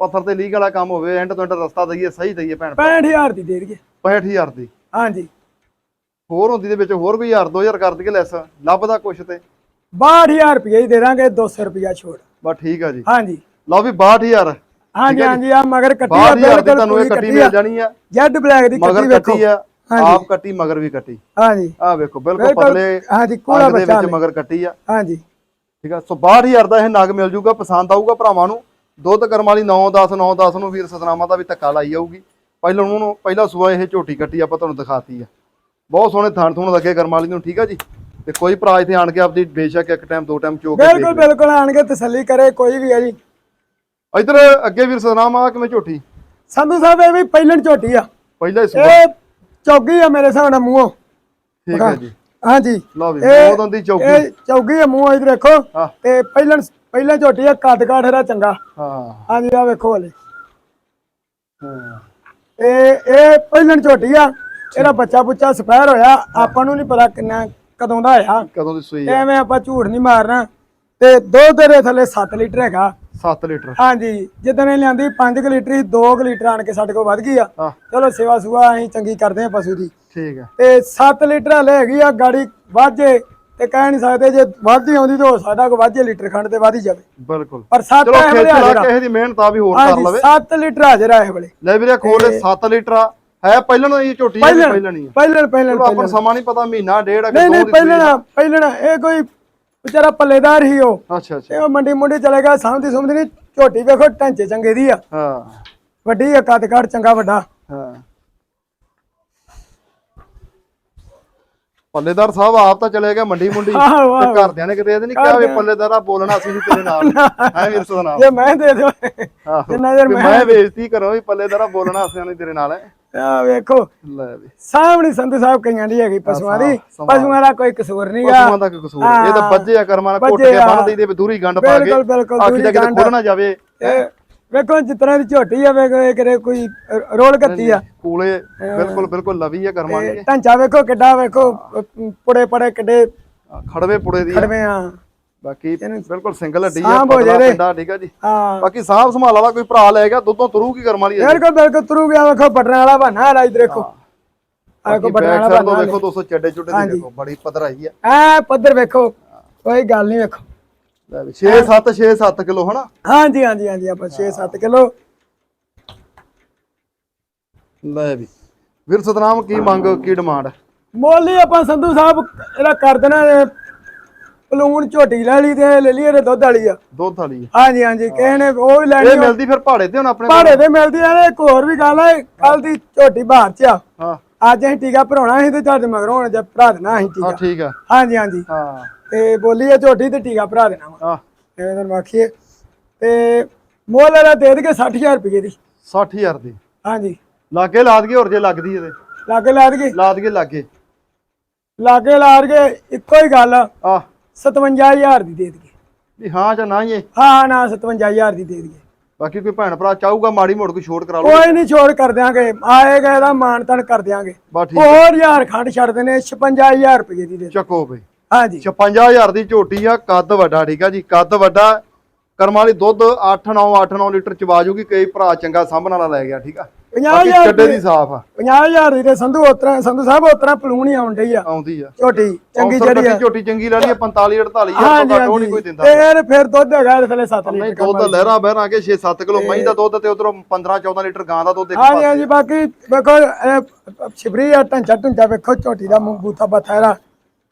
ਪੱਥਰ ਤੇ ਲੀਕ ਵਾਲਾ ਕੰਮ ਹੋਵੇ ਐਂਡ ਤੋਂ ਐਂਡ ਰਸਤਾ ਦਈਏ ਸਹੀ ਦਈਏ ਭੈਣ ਭਰਾ। 65000 ਦੀ ਦੇ ਦੇਗੇ 65000 ਦੀ। ਹਾਂਜੀ। ਹੋਰ ਹੁੰਦੀ ਦੇ ਵਿੱਚ ਹੋਰ ਕੋਈ 1000 2000 ਕਰ ਦਈਏ ਲੈਸ ਲੱਭਦਾ ਕੁਛ ਤੇ। 62000 ਰੁਪਏ ਹੀ ਦੇ ਦਾਂਗੇ 200 ਰੁਪਿਆ ਛੋੜ ਬਸ ਠੀਕ ਆ ਜੀ। ਹਾਂਜੀ। ਲਓ ਵੀ 62000 ਹਾਂਜੀ ਹਾਂਜੀ ਆ ਮਗਰ ਕੱਟੀ ਆ 62000 ਦੀ ਬਿਲਕੁਲ ਤੁਹਾਨੂੰ ਇਹ ਕੱਟੀ ਮਿਲ ਜਾਣੀ ਆ। ਜੈਡ ਬਲੈਕ ਦੀ ਮਗਰ ਕੱਟੀ ਵੇਖੋ। ਕੱਟੀ ਆ। ਆਪ ਕੱਟੀ ਮਗਰ ਵੀ ਕੱਟੀ। ਹਾਂਜੀ। ਆ ਵੇਖੋ ਬਿਲਕੁਲ ਬਿਲਕੁਲ, ਪਤਲੇ ਹਾਂਜੀ, ਕੂਲਾ ਅੰਗ ਦੇ ਬੱਚਾ ਵਿੱਚ ਨੇ। ਮਗਰ ਕੱਟੀ ਆ। ਹਾਂਜੀ। ਠੀਕ ਆ ਸੋ 62000 ਦਾ ਇਹ ਨਗ ਮਿਲ ਜੂਗਾ ਪਸੰਦ ਆਊਗਾ ਭਰਾਵਾਂ ਨੂੰ। ਦੁੱਧ ਕਰਮ ਵਾਲੀ 9 10 9 10 ਨੂੰ ਵੀਰ ਸਤਨਾਮਾ ਦਾ ਵੀ ਧੱਕਾ ਲਾਈ ਜਾਊਗੀ ਪਹਿਲਾਂ ਉਹਨੂੰ ਪਹਿਲਾ ਸੂਆ ਇਹ ਝੋਟੀ ਕੱਟੀ ਆਪਾਂ ਤੁਹਾਨੂੰ ਦਿਖਾਤੀ ਆ। ਬਹੁਤ ਸੋਹਣੇ ਥਣ ਥੁਣ ਲੱਗੇ ਕਰਮ ਵਾਲੀ ਨੂੰ ਠੀਕ ਆ ਜੀ? ਤੇ ਕੋਈ ਭਰਾ ਇੱਥੇ ਆਣ ਕੇ ਆਪਦੀ ਬੇਸ਼ੱਕ ਇੱਕ ਟਾਈਮ ਦੋ ਟਾਈਮ ਚੋ ਕੇ ਬਿਲਕੁਲ ਬਿਲਕੁਲ ਆਣ ਕੇ ਤਸੱਲੀ ਕਰੇ ਕੋਈ ਵੀ ਆ ਜੀ। ਇਧਰ ਅੱਗੇ ਵੀਰ ਸਤਨਾਮਾ ਕਿਵੇਂ ਝੋਟੀ? ਸੰਧੂ ਸਾਹਿਬ ਇਹ ਵੀ ਪਹਿਲਣ ਝੋਟੀ ਆ। ਪਹਿਲਾ ਹੀ ਸੂਆ। ਇਹ ਚੌਗੀ ਆ ਮੇਰੇ ਹਿਸਾਬ ਨਾਲ ਮੂੰਹੋਂ। ਠੀਕ ਹੈ ਜੀ। ਹਾਂਜੀ। ਲਓ ਵੀ ਇਹ- ਬਹੁਤ ਦੀ ਚੌਕੀ ਇਹ ਚੌਗੀ ਆ ਮੂੰਹ ਇਧਰ ਦੇਖੋ। ਹਾਂ। ਤੇ ਪਹਿਲਣ ਪਹਿਲਾਂ ਝੋਟੀ ਆ ਕੱਦ ਕਾਠ ਚੰਗਾ। ਹਾਂ। ਹਾਂਜੀ ਆ ਵੇਖੋ ਹਲੇ। ਹਾਂ। ਇਹ ਇਹ ਪਹਿਲਣ ਝੋਟੀ ਆ। ਇਹਦਾ ਬੱਚਾ ਬੁੱਚਾ ਸਪੈਰ ਹੋਇਆ। ਆਪਾਂ ਨੂੰ ਨਹੀਂ ਪਤਾ ਕਿੰਨਾ ਕਦੋਂ ਦਾ ਹੋਇਆ ਕਦੋਂ ਦੀ ਸੂਈ ਆ। ਐਵੇਂ ਆਪਾਂ ਝੂਠ ਨਹੀਂ ਮਾਰਨਾ। ਤੇ ਦੁੱਧ ਦੇ ਥੱਲੇ 7 ਲੀਟਰ ਹੈਗਾ। 7 ਲੀਟਰ। ਹਾਂਜੀ ਜਿੱਦਣ ਇਹ ਲਿਆਂਦੀ 5 ਲੀਟਰ ਹੀ 2 ਲੀਟਰ ਆਣ ਕੇ ਸਾਡੇ ਕੋਲ ਵੱਧ ਗਈ ਆ। ਚਲੋ ਸੇਵਾ ਸੁਆ ਅਸੀਂ ਚੰਗੀ ਕਰਦੇ ਆ ਪਸ਼ੂ ਦੀ। ਠੀਕ ਹੈ ਤੇ 7 ਲੀਟਰ ਹਲੇ ਹੈਗੀ ਆ ਗਾੜੀ ਵਾਜੇ ਤੇ ਕਹਿ ਨਹੀਂ ਸਕਦੇ ਜੇ ਵੱਧਦੀ ਆਉਂਦੀ ਤਾਂ ਹੋ ਸਕਦਾ ਕੋ ਵਾਜੇ ਲੀਟਰ ਖੰਡ ਤੇ ਵਧ ਜਾਵੇ। ਬਿਲਕੁਲ। ਪਰ 7 ਚਲੋ ਇਹ ਖੇਚਲਾ ਆ। ਕਿਸੇ ਦੀ ਮਿਹਨਤ ਆ ਵੀ ਹੋਰ ਕਰ ਲਵੇ। 7 ਲੀਟਰ ਹਾਜ਼ਰ ਆ ਇਹ ਵੇਲੇ। ਲੈ ਵੀਰੇ ਖੋਲੇ 7 ਲੀਟਰ ਆ। ਹੈ ਪਹਿਲਾਂ ਹੀ ਝੋਟੀ ਪਹਿਲਾਂ ਹੀ ਆ? ਪਹਿਲਣ ਪਹਿਲਣ ਚਲੋ ਆਪਾਂ ਸਮਾਂ ਨਹੀਂ ਪਤਾ ਮਹੀਨਾ ਡੇਢ ਅਗੇ ਨਹੀਂ ਦੋ ਨਹੀਂ ਦੀ ਪਹਿਲਣ ਪਹਿਲਣ ਇਹ ਕੋਈ ਵਿਚਾਰਾ ਪੱਲੇਦਾਰ ਹੀ ਉਹ। ਅੱਛਾ ਅੱਛਾ। ਇਹ ਉਹ ਮੰਡੀ ਮੁੰਡੀ ਚਲੇ ਗਿਆ ਸਾਂਭਦੀ ਸੁਮਦੀ ਨਹੀਂ ਝੋਟੀ ਵੇਖੋ ਢਾਂਚੇ ਚੰਗੇ ਦੀ ਆ। ਹਾਂ। ਵੱਡੀ ਆ ਕੱਦ ਕਾਠ ਚੰਗਾ ਵੱਡਾ। ਹਾਂ। ਪੱਲੇਦਾਰ ਸਾਹਿਬ ਆਪ ਤਾਂ ਚਲੇ ਗਿਆ ਮੰਡੀ ਮੁੰਡੀ। ਆਹੋ, ਆਹੋ। ਤੇ ਘਰਦਿਆਂ ਨੇ ਕਿਤੇ ਇਹ ਨਹੀਂ ਕਿਹਾ ਵੀ ਪੱਲੇਦਾਰਾ ਬੋਲਣਾ ਅਸੀਂ ਤੇਰੇ ਨਾਲ। ਹੈ ਵੀਰ ਸੁਣਾ ਜੇ ਮੈਂ ਦੇ ਦਿਓ ਆਹੋ। ਜਿੰਨਾ ਚਿਰ ਵੀ ਮੈਂ ਮੈਂ ਬੇਇੱਜ਼ਤੀ ਕਰਾਂ ਵੀ ਪੱਲੇਦਾਰਾ ਬੋਲਣਾ ਅਸੀਂ ਨਹੀਂ ਤੇਰੇ ਨਾਲ। ਹੈ ਆ ਵੇਖੋ। ਲੈ ਵੀ। ਸਾਹਮਣੇ ਸੰਧੂ ਸਾਹਿਬ ਕਈਆਂ ਦੀ ਹੈਗੀ ਪਸ਼ੂਆਂ ਦੀ। ਪਸ਼ੂਆਂ ਦਾ ਕੋਈ ਕਸੂਰ ਨਹੀਂਗਾ ਪਸ਼ੂਆਂ ਦਾ ਕੀ ਕਸੂਰ ਇਹ ਤਾਂ ਬੱਜੇ ਆ ਕਰਮਾਂ ਨਾਲ ਘੁੱਟ ਬੱਜੇ ਕੇ। ਬੰਨ ਦਈਦੇ ਵੀ ਦੂਰੀ ਗੰਢ ਪਾ ਕੇ। ਬਿਲਕੁਲ, ਬਿਲਕੁਲ, ਦੂਰੀ ਗੰਢ। ਖੋਲਣਾ ਜਾਵੇ। ਵੇਖੋ ਜਿਤਨਾ ਦੀ ਝੋਟੀ ਆ ਵੇਖੋ ਕਿਤੇ ਕੋਈ ਰੋਲ ਗੱਤੀ ਆ। ਕੂਲੇ ਬਿਲਕੁਲ ਬਿਲਕੁਲ ਲਵੀ ਆ ਕਰਮਾਂ ਦੀ। ਢਾਂਚਾ ਵੇਖੋ ਕਿੱਡਾ ਵੇਖੋ ਪੁੜੇ ਪੜੇ ਕਿੱਡੇ ਖੜਵੇ ਪੁੜੇ ਦੀ। ਖੜਵੇਂ ਆ। ਬਾਕੀ ਬਿਲਕੁਲ ਸਿੰਗਲ ਹੱਡੀ ਆ ਪਤਲਾ ਪਿੰਡਾ ਠੀਕ ਆ ਜੀ। ਹਾਂ। ਬਾਕੀ ਸਾਂਭ ਸੰਭਾਲ ਵਾਲਾ ਕੋਈ ਭਰਾ ਲੈ ਗਿਆ ਦੁੱਧੋਂ ਤੁਰੂ ਕੀ ਕਰਮ ਵਾਲੀ ਬਿਲਕੁਲ ਬਿਲਕੁਲ ਤੁਰੂ ਗਿਆ ਵੇਖੋ ਬਟਨ ਵਾਲਾ ਬਹਾਨਾ ਆ ਇਧਰ ਦੇਖੋ ਆ ਕੋ ਬੈਕ ਵਾਲਾ ਬਹਾਨਾ ਵੇਖੋ ਦੋਸਤੋ ਚੱਡੇ ਚੁੱਡੇ ਦੇਖੋ ਬੜੀ ਪਧਰਾਈ ਆ। ਐ ਪੱਧਰ ਵੇਖੋ ਕੋਈ ਗੱਲ ਨਹੀਂ ਵੇਖੋ। ਲੈ ਵੀ 6 7 6 7 ਕਿਲੋ ਹਨਾ? ਹਾਂਜੀ ਹਾਂਜੀ ਹਾਂਜੀ ਆਪਾਂ 6-7 ਕਿਲੋ। ਲੈ ਵੀ। ਵੀਰ ਸਤਨਾਮ ਕੀ ਮੰਗ ਕੀ ਡਿਮਾਂਡ ਮੁੱਲ ਆਪਾਂ ਸੰਧੂ ਸਾਹਿਬ ਇਹਦਾ ਕਰ ਦੇਣਾ ਪਲੂਣ ਝੋਟੀ ਲੈ ਲਈ ਤੇ ਲੈ ਲਈ ਇਹਦੇ ਦੁੱਧ ਵਾਲੀ ਆ। ਦੁੱਧ ਵਾਲੀ ਆ। ਹਾਂਜੀ ਹਾਂਜੀ ਕਿਸੇ ਨੇ ਉਹ ਵੀ ਲੈਣੀ ਇਹ ਮਿਲਦੀ ਫਿਰ ਪਹਾੜੇ ਤੇ ਹੁਣ ਆਪਣੇ ਕੋਲ? ਭਾੜੇ ਤੇ ਮਿਲਦੀ ਆ ਨੇ ਇੱਕ ਹੋਰ ਵੀ ਗੱਲ ਹੈ ਕੱਲ ਦੀ ਝੋਟੀ ਬਾਹਰ ਚ ਆ। ਹਾਂ। ਅੱਜ ਅਸੀਂ ਟੀਕਾ ਭਰਾਉਣਾ ਸੀ ਤੇ ਤੁਹਾਡੇ ਮਗਰ ਹੁਣ ਜੇ ਭਰਾ ਦੇਣਾ ਅਸੀਂ ਹਾਂ ਟੀਕਾ ਠੀਕ ਆ। ਹਾਂਜੀ ਹਾਂਜੀ। ਹਾਂ। ਤੇ ਬੋਲੀ ਆ ਝੋਟੀ ਤੇ ਟੀਕਾ ਭਰਾ ਦੇਣਾ ਵਾ। ਹਾਂ। ਐਵੇਂ ਤੁਹਾਨੂੰ ਆਖੀਏ ਤੇ ਮੁੱਲ ਇਹਦਾ ਦੇ ਦੇਗੇ 60000 ਰੁਪਏ ਦੀ। 60000 ਦੀ। ਹਾਂਜੀ। ਲਾਗੇ ਲਾ ਦਈਏ ਹੋਰ ਜੇ ਲੱਗਦੀ ਇਹਦੇ ਲਾਗੇ ਲਾ ਦਈਏ। ਲਾ ਦਈਏ ਲਾਗੇ। ਲਾਗੇ ਲਾ ਦਈਏ ਇੱਕੋ ਹੀ ਗੱਲ ਆ, ਆ 57000 ਦੀ ਦੇ ਦਈਏ। ਵੀ ਹਾਂ ਜਾਂ ਨਾ ਹੀ ਇਹ ਹਾਂ ਨਾ 57000 ਦੀ ਦੇ ਦਈਏ। ਬਾਕੀ ਕੋਈ ਭੈਣ ਭਰਾ ਚਾਹੂਗਾ ਮਾੜੀ ਮੋੜ ਕੋਈ ਛੋਟ ਕਰਾ ਲਓ ਕੋਈ ਨਹੀਂ ਛੋੜ ਕਰ ਦਿਆਂਗੇ। ਆਏਗਾ ਇਹਦਾ ਮਾਨ ਤਾਨ ਕਰ ਦਿਆਂਗੇ। ਹੋਰ ਯਾਰ ਖੰਡ ਛੱਡ ਦੇਣੇ 56000 ਰੁਪਏ ਦੀ ਦੇ। ਚੱਕੋ ਬਈ। ਹਾਂਜੀ 56000 ਦੀ ਝੋਟੀ ਆ ਕੱਦ ਵੱਡਾ ਠੀਕ ਆ ਜੀ? ਕੱਦ ਵੱਡਾ ਕਰਮ ਵਾਲੀ ਦੁੱਧ 8 9 8 9 ਲੀਟਰ ਚਵਾ ਜੂਗੀ ਕਈ ਭਰਾ ਚੰਗਾ ਸਾਂਭਣ ਵਾਲਾ ਲੈ ਗਿਆ ਠੀਕ ਆ? 50000 ਚੱਡੇ ਦੀ ਸਾਫ਼ ਆ। 50000 ਦੀ ਤੇ ਸੰਧੂ ਉਤਰਾ ਸੰਧੂ ਸਾਹਿਬ ਉਤਰਾ ਪਲੂਣ ਹੀ ਆਉਣ ਡਈ ਆ। ਆਉਂਦੀ ਆ। ਝੋਟੀ ਚੰਗੀ ਔਂਸਰ ਜਿਹੜੀ ਆ। ਕੱਟੀ ਝੋਟੀ ਚੰਗੀ ਲੈ ਲਈ 45 48000 ਤੋਂ ਹਾਂਜੀ ਘੱਟ ਉਹ ਨਹੀਂ ਕੋਈ ਹਾਂਜੀ ਦਿੰਦਾ। ਤੇ ਇਹ ਫਿਰ ਦੁੱਧ ਹੈਗਾ ਇਹਦੇ ਥੱਲੇ 7 ਨਹੀਂ ਲੀਟਰ ਦੁੱਧ ਦਾ ਲਹਿਰਾ ਬਹਿਰਾ ਕੇ 6 7 ਕਿਲੋ ਮਹੀਂ ਦਾ ਦੁੱਧ ਤੇ ਉਧਰੋਂ 15 14 ਲੀਟਰ ਗਾਂ ਦਾ ਦੁੱਧ ਇੱਕ ਬਾਕੀ ਵੇਖੋ ਇਹ ਛਿਬਰੀ ਆ ਢਾਂਚਾ ਢੁੰਚਾ ਵੇਖੋ ਝੋਟੀ ਦਾ ਮੂੰਹ ਬੂਥਾ ਬਥੇਰਾ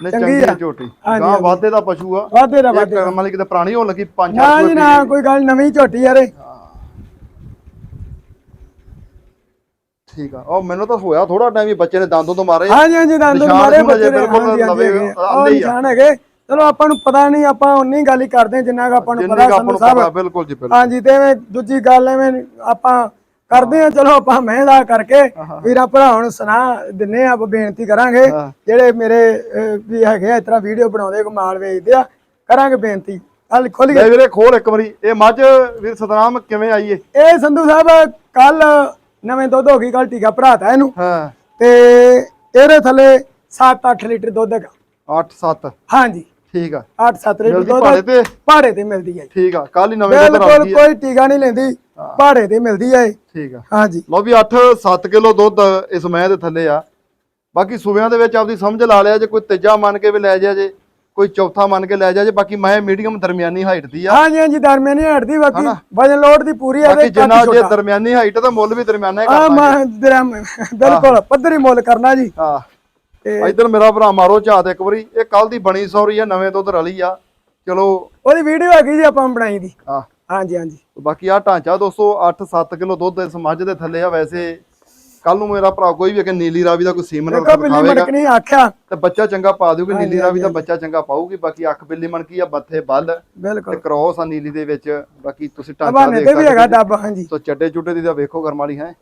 ਨੇ ਚੰਗੀ ਚੰਗੀ ਆ। ਝੋਟੀ। ਹਾਂਜੀ, ਗਾਂ ਹਾਂਜੀ। ਵਾਧੇ ਦਾ ਪਸ਼ੂ ਆ। ਵਾਧੇ ਦਾ ਵਾਧੇ ਕਿਤੇ ਪੁਰਾਣੀ ਹੋਣ ਲੱਗੀ 5 ਨਾ 4 ਜੀ ਨਾ ਕੋਈ ਗੱਲ ਨਵੀਂ ਝੋਟੀ ਯਾਰੇ ਠੀਕ ਆ। ਉਹ ਮੈਨੂੰ ਤਾਂ ਹੋਇਆ ਥੋੜਾ ਟਾਈਮ ਹੀ ਬੱਚੇ ਨੇ ਦੰਦੋਂ ਤੋਂ ਮਾਰੇ। ਹਾਂਜੀ ਹਾਂਜੀ ਦੰਦ ਨਿਸ਼ਾਨ ਮਾਰੇ ਬੱਚੇ ਅਜੇ ਨੇ ਬਿਲਕੁਲ ਹਾਂਜੀ ਨਵੇਂ ਆਉਂਦੇ ਹੀ ਆ। ਨਿਸ਼ਾਨ ਹੈਗੇ। ਚਲੋ ਆਪਾਂ ਨੂੰ ਪਤਾ ਨਹੀਂ ਆਪਾਂ ਉਨੀ ਗੱਲ ਹੀ ਕਰਦੇ ਹਾਂ ਜਿੰਨਾ ਕੁ ਆਪਾਂ ਨੂੰ ਜਿੰਨੀ ਪਤਾ ਕੁ ਆਪਾਂ ਸੰਧੂ ਨੂੰ ਸਾਹਿਬ ਪਤਾ ਬਿਲਕੁਲ ਜੀ ਬਿਲਕੁਲ। ਹਾਂਜੀ ਤੇ ਐਵੇਂ ਦੂਜੀ ਗੱਲ ਐਵੇਂ ਆਪਾਂ ਕਰਦੇ ਆ ਚਲੋ ਆਪਾਂ ਮਿਹਦਾ ਕਰਕੇ ਵੀਰਾਂ ਭਰਾਵਾਂ ਨੂੰ ਸੁਣਾ ਦਿੰਨੇ ਆ ਆਪਾਂ ਬੇਨਤੀ ਕਰਾਂਗੇ। ਜਿਹੜੇ ਮੇਰੇ ਅਹ, ਵੀ ਹੈਗੇ ਆ ਇਸ ਤਰ੍ਹਾਂ ਵੀਡੀਓ ਬਣਾਉਂਦੇ ਕੋ ਮਾਲ ਵੇਚਦੇ ਆ ਕਰਾਂਗੇ ਬੇਨਤੀ। ਹਲ ਖੁੱਲ ਲੈ ਗਏ ਵੀਰੇ ਖੋਲ ਇੱਕ ਵਾਰੀ। ਇਹ ਮੱਝ ਵੀਰ ਸਤਨਾਮ ਕਿਵੇਂ ਆਈ ਏ? ਇਹ ਸੰਧੂ ਸਾਹਿਬ ਕੱਲ ਨਵੇਂ ਦੁੱਧ ਹੋ ਗਈ ਕੱਲ ਟੀਕਾ ਭਰਾਤਾ ਇਹਨੂੰ। ਹਾਂ। ਤੇ ਇਹਦੇ ਥੱਲੇ 7-8 ਲੀਟਰ ਦੁੱਧ ਹੈਗਾ। 8 7 ਹਾਂਜੀ। ਠੀਕ ਆ। 8-7 ਲੀਟਰ ਦੁੱਧ ਭਾੜੇ ਤੇ? ਮਿਲਦੀ ਹੈ। ਠੀਕ ਆ ਕੱਲ ਹੀ ਨਵੇਂ ਦੁੱਧ ਬਿਲਕੁਲ ਕੋਈ ਟੀਕਾ ਨਹੀਂ ਲੈਂਦੀ। ਭਾੜੇ ਤੇ ਮਿਲਦੀ ਹੈ। ਠੀਕ ਆ। ਹਾਂਜੀ। ਲਓ ਵੀ 8-7 ਕਿਲੋ ਦੁੱਧ ਇਸ ਮਹਿ ਦੇ ਥੱਲੇ ਆ। ਬਾਕੀ ਸੂਬਿਆਂ ਦੇ ਵਿੱਚ ਆਪਦੀ ਸਮਝ ਲਾ ਲਿਆ ਜੇ ਕੋਈ ਤੀਜਾ ਮੰਨ ਕੇ ਵੀ ਲੈ ਜਾ ਜੇ। ਕੋਈ ਚੌਥਾ ਮੰਨ ਕੇ ਲੈ ਜਾ ਜੇ ਬਾਕੀ ਮੈਂ ਮੀਡੀਅਮ ਦਰਮਿਆਨੀ ਹਾਈਟ ਦੀ ਆ। ਹਾਂਜੀ ਹਾਂਜੀ ਦਰਮਿਆਨੀ ਹਟਦੀ ਬਾਕੀ ਵਜਨ ਲੋਡ ਦੀ ਪੂਰੀ ਹੈ ਬਾਕੀ ਤੇ ਜਿੰਨਾ ਜੇ ਦਰਮਿਆਨੀ ਹਾਈਟ ਦਾ ਮੁੱਲ ਵੀ ਦਰਮਿਆਨਾ ਹੀ ਆ ਕਰਦਾ ਮੈਂ ਦਰਮ ਬਿਲਕੁਲ ਪੱਧਰੀ ਮੁੱਲ ਕਰਨਾ ਜੀ। ਹਾਂ। ਤੇ ਇਧਰ ਮੇਰਾ ਭਰਾ ਮਾਰੋ ਝਾਤ ਇੱਕ ਵਾਰੀ ਇਹ ਕੱਲ ਦੀ ਬਣੀ ਸੌਰੀ ਆ ਨਵੇਂ ਦੁੱਧ ਰਲੀ ਆ। ਚਲੋ। ਉਹਦੀ ਵੀਡੀਓ ਹੈਗੀ ਜੀ ਆਪਾਂ ਬਣਾਈ ਦੀ। ਆ ਹਾਂਜੀ ਹਾਂਜੀ। ਬਾਕੀ ਆ ਢਾਂਚਾ ਦੋਸਤੋ 8-7 ਕਿਲੋ ਦੁੱਧ ਇਸ ਮੱਝ ਦੇ ਥੱਲੇ ਆ ਵੈਸੇ ਕੱਲ ਨੂੰ ਮੇਰਾ ਭਰਾ ਕੋਈ ਵੀ ਕਿ ਨੀਲੀ ਰਾਵੀ ਦਾ ਕੋਈ ਸੀਮਨ ਦੇਖੋ ਬਿੱਲੀ ਆਖਿਆ। ਤੇ ਬੱਚਾ ਚੰਗਾ ਪਾ ਦੂਗੀ ਨੀਲੀ ਰਾਵੀ ਦਾ ਬੱਚਾ ਚੰਗਾ ਪਾਊਗੀ ਬਾਕੀ ਅੱਖ ਬਿੱਲੀ ਮਣਕੀ ਆ ਬੱਥੇ ਬੱਲ ਤੇ ਕ੍ਰੋਸ ਆ ਨੀਲੀ ਦੇ ਵਿੱਚ ਬਾਕੀ ਤੁਸੀਂ ਹਵਾਨੇ ਦੇਖ ਤੇ ਵੀ ਹੈਗਾ ਸਕਦੇ ਡੱਬ ਹਾਂਜੀ। ਸੋ ਚੱਡੇ ਚੁੱਡੇ ਦੀ ਤਾਂ ਵੇਖੋ ਕਰਮ ਵਾਲੀ ਹੈ।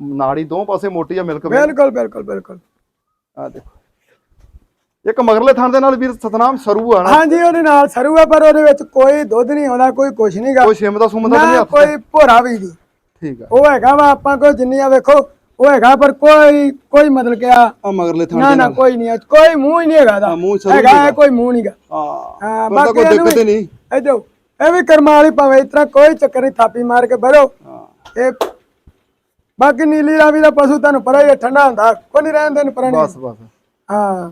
ਨਾੜੀ ਦੋ ਪਾਸੇ ਮੋਟੀ ਆ ਮਿਲਕ ਬਿਲਕੁਲ ਬਿਲਕੁਲ ਬਿਲਕੁਲ। ਆ ਦੇਖੋ। ਇੱਕ ਮਗਰਲੇ ਥਣ ਦੇ ਨਾਲ ਵੀਰ ਸਤਨਾਮ ਸਰੂ ਆ ਨਾ। ਹਾਂਜੀ ਉਹਦੇ ਨਾਲ ਸਰੂ ਹੈ ਪਰ ਉਹਦੇ ਵਿੱਚ ਕੋਈ ਦੁੱਧ ਨਹੀਂ ਆਉਂਦਾ ਕੋਈ ਕੁਛ ਨਹੀਂਗਾ ਕੋਈ ਛਿਮ ਦਾ ਸੁਮ ਦਾ ਤਾਂ ਨਹੀਂ ਤੇ? ਕੋਈ ਭੋਰਾ ਵੀ ਨਹੀਂ। ਠੀਕ ਆ। ਉਹ ਹੈਗਾ ਵਾ ਆਪਾਂ ਕੋ ਜਿੰਨੀ ਆ ਵੇਖੋ ਉਹ ਹੈਗਾ ਪਰ ਕੋਈ ਕੋਈ ਮਤਲਬ ਕਿ ਆ ਆ ਮਗਰਲੇ ਥਣ ਨਾ ਦੇ ਨਾ ਨਾਲ। ਕੋਈ ਨਹੀਂ ਕੋਈ ਮੂੰਹ ਹੀ ਨਹੀਂ ਹੈਗਾ ਦਾ ਹਾਂ, ਮੂੰਹ ਸਰੂ ਹੈਗਾ। ਹੈ, ਕੋਈ ਮੂੰਹ ਨਹੀਂਗਾ ਹਾਂ ਹਾਂ ਪਰ ਤਾਂ ਕੋਈ ਇਹਨੂੰ ਦਿੱਕਤ ਹੀ ਵੀ- ਨਹੀਂ। ਇਹ ਜੋ ਇਹ ਵੀ ਕਰਮਾਂ ਵਾਲੀ ਭਾਵੇਂ ਇਤਨਾ ਕੋਈ ਚੱਕਰ ਨਹੀਂ ਥਾਪੀ ਮਾਰ ਕੇ ਭਰੋ ਹਾਂ। ਇਹ ਬਾਕੀ ਨੀਲੀ ਰਾਵੀ ਦਾ ਪਸ਼ੂ ਤੁਹਾਨੂੰ ਪਤਾ ਹੀ ਹੈ ਠੰਡਾ ਹੁੰਦਾ ਕੋਈ ਨਹੀਂ ਰਹਿਣ ਦੇਣ ਪਰਾਂ ਬਸ ਬਸ। ਹਾਂ।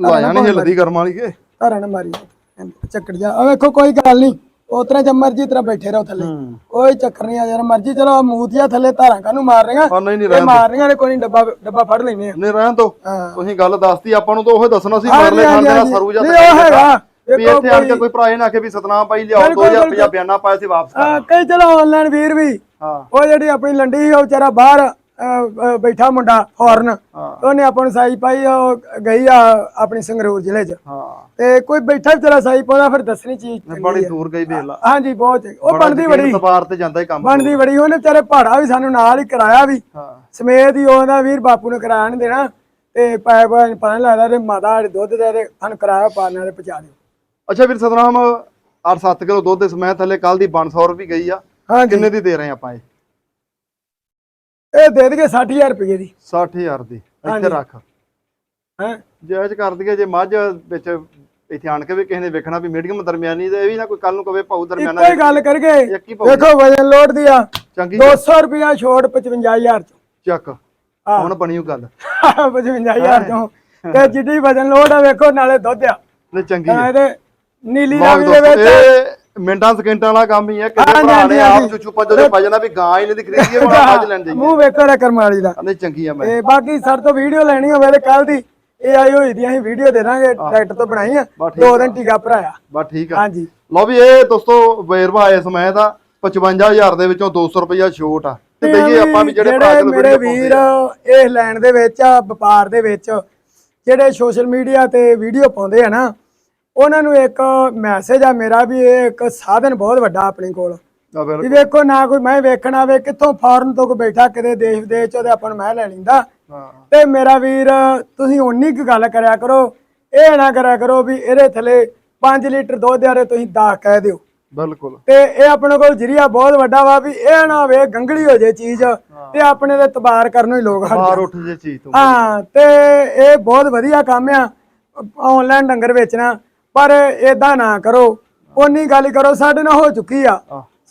ਲਾਇਆ ਨਹੀਂ ਹਿਲਦੀ ਕਰਮ ਵਾਲੀ ਕੇ? ਧਰਨ ਮਾਰੀ। ਚੱਕੜ ਜਾ ਆ ਵੇਖੋ ਕੋਈ ਗੱਲ ਨਹੀਂ। ਉਤਰਾ ਜਦ ਮਰਜ਼ੀ ਤਰ੍ਹਾਂ ਬੈਠੇ ਰਹੋ ਥੱਲੇ। ਕੋਈ ਚੱਕਰ ਨਹੀਂ ਆ ਯਾਰ ਮਰਜ਼ੀ ਚਲੋ ਮੂਤੀਆ ਥੱਲੇ ਧਾਰਾਂ ਕਾਨੂੰ ਮਾਰ ਰਹੀਆਂ? ਹਾਂ ਨਹੀਂ ਨਹੀਂ ਰਹਿਣ ਮਾਰ ਰਹੀਆਂ ਨੇ ਕੋਈ ਨਹੀਂ ਡੱਬਾ ਡੱਬਾ ਫੜ ਲੈਨੇ ਆ। ਨਹੀਂ ਰਹਿਣ ਦੋ ਹਾਂ। ਤੁਸੀਂ ਗੱਲ ਦੱਸਤੀ ਆਪਾਂ ਨੂੰ ਤਾਂ ਉਹ ਦੱਸਣਾ ਸੀ ਮਰਲੇ ਖਾਨ ਦੇ ਨਾਲ ਸਰੂ ਜਾਂ ਨਹੀਂ, ਉਹ ਹੈਗਾ। ਵੀ ਇੱਥੇ ਆਣ ਕੇ ਕੋਈ- ਭਰਾ ਇਹ ਨਾ ਕਿ ਵੀ ਸਤਨਾਮ ਭਾਈ ਲਿਆਓ ਬਿਲਕੁਲ, 2000 ਰੁਪਇਆ। ਬਿਆਨਾ ਪਾਇਆ ਸੀ ਵਾਪਸ ਹਾਂ ਕਈ ਚਲੋ ਆਨਲਾਈਨ ਵੀਰ ਵੀ ਹਾਂ। ਉਹ ਜਿਹੜੀ ਆਪਣੀ ਲੰਡੀ ਸੀ ਉਹ ਵਿਚਾਰਾ ਬਾਹਰ ਬੈਠਾ ਮੁੰਡਾ ਫੌਰਨ ਉਹਨੇ ਆਪਾਂ ਨੂੰ ਸਾਈ ਪਾਈ ਉਹ ਗਈ ਆ ਆਪਣੀ ਸੰਗਰੂਰ ਜ਼ਿਲ੍ਹੇ 'ਚ। ਹਾਂ। ਤੇ ਕੋਈ ਬੈਠਾ ਵਿਚਾਰਾ ਸਾਈ ਪਾਉਂਦਾ ਫਿਰ ਦੱਸਣੀ ਚੀਜ਼ ਬੜੀ। ਦੂਰ ਗਈ ਵੇਖ ਲਾ। ਹਾਂਜੀ ਬਹੁਤ। ਉਹ ਬਣਦੀ ਬੜੀ। ਸਪਾਰ ਤੇ ਜਾਂਦਾ ਹੀ ਕੰਮ ਬਣਦੀ ਬੜੀ। ਉਹਨੇ ਵਿਚਾਰੇ ਪਹਾੜਾ ਵੀ ਸਾਨੂੰ ਨਾਲ ਹੀ ਕਰਾਇਆ ਵੀ। ਸਮੇਤ ਹੀ ਉਹਦਾ ਵੀਰ ਬਾਪੂ ਨੇ ਕਰਾਇਆ ਨਹੀਂ ਦੇਣਾ। ਤੇ ਪੈ ਪੈ ਪਤਾ ਨੀ ਲੱਗਦਾ ਤੇ ਮਾਤਾ ਸਾਡੇ ਦੁੱਧ ਦੇ ਤੇ ਸਾਨੂੰ ਕਰਾਇਆ ਪਾਣਾ ਤੇ ਪਹੁੰਚਾ ਦਿਓ। ਅੱਛਾ ਵੀਰ ਸਤਨਾਮ 8-7 ਕਿਲੋ ਦੁੱਧ ਇਸ ਮੈਂ ਥੱਲੇ ਕੱਲ ਦੀ ਬਣ 100 ਰੁਪਏ ਗਈ ਆ। ਕਿੰਨੇ ਦੀ ਦੇ ਰਹੇ ਆਪਾਂ ਇਹ? ਇਹ ਦੇ ਦੇਗੇ 60000 ਰੁਪਏ ਦੀ। 60000 ਦੀ। ਇੱਥੇ ਹਾਂਜੀ। ਰੱਖ। ਹੈ? ਜਾਇਜ਼ ਕਰ ਦਈਏ ਜੇ ਮੱਝ ਵਿੱਚ ਇੱਥੇ ਆਣ ਕੇ ਵੀ ਕਿਸੇ ਨੇ ਵੇਖਣਾ ਵੀ ਮੀਡੀਅਮ ਦਰਮਿਆਨੀ ਤੇ ਇਹ ਵੀ ਨਾ ਕੋਈ ਕੱਲ ਨੂੰ ਕਵੇ ਭਾਊ ਦਰਮਿਆਨਾ ਇੱਕੋ ਹੀ ਗੱਲ ਕਰਗੇ ਇੱਕ ਹੀ ਭਾਊ। ਦੇਖੋ ਵਜਨ ਲੋਡ ਦੀ ਆ। ਚੰਗੀ 200 ਰੁਪਿਆ ਛੋੜ 55000 ਚ। ਚੱਕ। ਹੁਣ ਬਣੀ ਉਹ ਗੱਲ। 55000 ਚੋਂ। ਤੇ ਜਿੱਡੀ ਵਜਨ ਲੋਡ ਆ ਵੇਖੋ ਨਾਲੇ ਦੁੱਧ ਆ। ਨੇ ਚੰਗੀ ਤਾਂ ਹੈ ਇਹਦੇ ਨੀਲੀ ਰਾਵੀ ਦੇ ਵਿੱਚ ਮਿੰਟਾਂ ਸਕਿੰਟਾਂ ਵਾਲਾ ਕੰਮ ਹੀ ਹੈ। ਕਿਸੇ ਹਾਂਜੀ, ਭਰਾ ਨੇ ਹਾਂਜੀ, ਆਪ ਚੁੱਚੂ ਪੱਜੋ ਦੇ ਭਜਣਾ ਵੀ ਗਾਂ ਹੀ ਨਹੀਂ ਦੀ ਖਰੀਦੀ ਹੈ ਬਣਾ ਮੱਝ ਲੈਣ ਜਾਈਏ ਮੂੰਹ ਵੇਖੋ ਰੇ ਕਰਮਾਲੀ ਦਾ। ਨਹੀਂ ਚੰਗੀ ਆ ਮੈਂ। ਤੇ ਬਾਕੀ ਸਰ ਤੋਂ ਵੀਡੀਓ ਲੈਣੀ ਹੋਵੇ ਤੇ ਕੱਲ ਦੀ ਇਹ ਆਈ ਹੋਈ ਦੀ ਅਸੀਂ ਵੀਡੀਓ ਦੇ ਦਾਂਗੇ ਟਰੈਕਟਰ ਤੋਂ ਬਣਾਈ ਆ। ਬਸ ਠੀਕ ਦੋ ਦਿਨ ਟੀਕਾ ਭਰਾਇਆ। ਬਸ ਠੀਕ ਆ। ਹਾਂਜੀ। ਲਓ ਵੀ ਇਹ ਦੋਸਤੋ ਵੇਰਵਾ ਇਸ ਸਮੇਂ ਦਾ 55000 ਦੇ ਵਿੱਚੋਂ 200 ਰੁਪਇਆ ਛੋਟ ਆ। ਤੇ ਦਈਏ ਆਪਾਂ ਵੀ ਜਿਹੜੇ ਭਰਾ ਚਲੋ ਮੇਰੇ ਵੀਰ ਇਹ ਲੈਣ ਦੇ ਵਿੱਚ ਆ ਵਪਾਰ ਦੇ ਵਿੱਚ ਜਿਹੜੇ ਸੋਸ਼ਲ ਮੀਡੀਆ ਤੇ ਵੀਡੀਓ ਪਾਉਂਦੇ ਆ ਨਾ ਉਹਨਾਂ ਨੂੰ ਇੱਕ ਮੈਸੇਜ ਆ ਮੇਰਾ ਵੀ ਇਹ ਇੱਕ ਸਾਧਨ ਬਹੁਤ ਵੱਡਾ ਆਪਣੇ ਕੋਲ। ਆ ਬਿਲਕੁਲ। ਵੇਖੋ ਨਾ ਕੋਈ ਮੈਂ ਵੇਖਣਾ ਵੇ ਕਿੱਥੋਂ ਫੌਰਨ ਤੋਂ ਕੋਈ ਬੈਠਾ ਕਿਤੇ ਦੇਸ਼ ਵਿਦੇਸ਼ ਚੋਂ ਤੇ ਆਪਾਂ ਨੂੰ ਮੈਂ ਲੈ ਲੈਂਦਾ। ਹਾਂ। ਤੇ ਮੇਰਾ ਵੀਰ ਤੁਸੀਂ ਉਨੀ ਕੁ ਗੱਲ ਕਰਿਆ ਕਰੋ ਇਹ ਨਾ ਕਰਿਆ ਕਰੋ ਵੀ ਇਹਦੇ ਥੱਲੇ 5 ਲੀਟਰ ਦੁੱਧ ਆਰੇ ਤੁਸੀਂ 10 ਕਹਿ ਦਿਓ। ਬਿਲਕੁਲ। ਤੇ ਇਹ ਆਪਣੇ ਕੋਲ ਜਰੀਆ ਬਹੁਤ ਵੱਡਾ ਵਾ ਵੀ ਇਹ ਨਾ ਵੇ ਗੰਗਲੀ ਹੋ ਜੇ ਚੀਜ਼ ਤੇ ਆਪਣੇ ਦੇ ਤਬਾਰ ਕਰਨੋਂ ਹੀ ਲੋਕ ਹਟ ਬਾਹਰ। ਉੱਠ ਜੇ ਚੀਜ਼ ਤੋਂ। ਹਾਂ ਤੇ ਇਹ ਬਹੁਤ ਵਧੀਆ ਕੰਮ ਆ। ਆਨਲਾਈਨ ਡੰਗਰ ਵੇਚਣਾ। ਪਰ ਏਦਾਂ ਨਾ ਕਰੋ ਉਨੀ ਗੱਲ ਕਰੋ ਸਾਡੇ ਨਾਲ ਹੋ ਚੁੱਕੀ ਆ।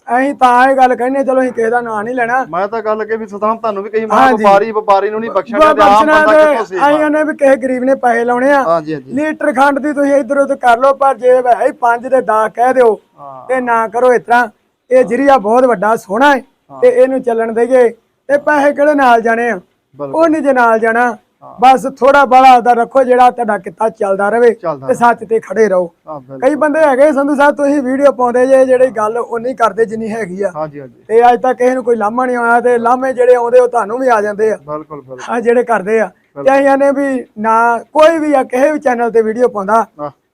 ਅਸੀਂ ਤਾਂ ਇਹ ਗੱਲ ਕਹਿੰਦੇ ਚਲੋ ਅਸੀਂ ਕਿਸੇ ਦਾ ਨਾਂ ਨਹੀਂ ਲੈਣਾ। ਮੈਂ ਤਾਂ ਗੱਲ ਕਿ ਵੀ ਸਤਾਮ ਤੁਹਾਨੂੰ ਵੀ ਕਹੀ ਮਾਂ। ਵਪਾਰੀ ਵਪਾਰੀ ਨੂੰ ਨਹੀਂ ਬਖਸ਼ਣਾ ਤੇ ਆਮ ਬੰਦਾ ਕਿੱਥੋਂ ਸੀ ਅਸੀਂ ਨੇ ਵੀ ਕਿਸੇ ਗਰੀਬ ਨੇ ਪੈਸੇ ਲਾਉਣੇ ਆ। ਲੀਟਰ ਖੰਡ ਦੀ ਤੁਸੀਂ ਇਧਰ ਉਧਰ ਕਰ ਲਓ ਪਰ ਜੇ ਹੈ 5 ਦੇ 10 ਕਹਿ ਦਿਓ ਤੇ ਨਾ ਕਰੋ ਇਸ ਤਰ੍ਹਾਂ। ਇਹ ਜਰੀਆ ਬਹੁਤ ਵੱਡਾ ਸੋਹਣਾ ਹੈ ਤੇ ਇਹਨੂੰ ਚੱਲਣ ਦੇਗੇ ਤੇ ਪੈਸੇ ਕਿਹੜੇ ਨਾਲ ਜਾਣੇ ਆ? ਉਹ ਨਹੀਂ ਜੇ ਨਾਲ ਜਾਣਾ। ਬਸ ਥੋੜਾ ਬੜਾ ਆਪਦਾ ਰੱਖੋ ਜਿਹੜਾ ਤੁਹਾਡਾ ਕਿੱਤਾ ਚੱਲਦਾ ਚੱਲਦਾ ਤੇ ਸੱਚ ਤੇ ਖੜੇ ਰਹੋ। ਕਈ ਬੰਦੇ ਹੈਗੇ ਸੰਧੂ ਸਾਹਿਬ ਤੁਸੀਂ ਵੀਡੀਓ ਪਾਉਂਦੇ ਜੇ ਜਿਹੜੀ ਗੱਲ ਉਹ ਨਹੀਂ ਕਰਦੇ ਜਿੰਨੀ ਹੈਗੀ ਆ। ਤੇ ਅੱਜ ਤੱਕ ਕਿਸੇ ਨੂੰ ਕੋਈ ਲਾਮਾ ਨਹੀਂ ਆਇਆ ਤੇ ਲਾਮੇ ਜਿਹੜੇ ਆਉਂਦੇ ਉਹ ਤੁਹਾਨੂੰ ਵੀ ਆ ਜਾਂਦੇ ਆ। ਬਿਲਕੁਲ ਬਿਲਕੁਲ। ਆ ਜਿਹੜੇ ਕਰਦੇ ਆ। ਤੇ ਅਸੀਂ ਨੇ ਵੀ ਨਾ ਕੋਈ ਵੀ ਆ ਕਿਸੇ ਵੀ ਚੈਨਲ ਤੇ ਵੀਡੀਓ ਪਾਉਂਦਾ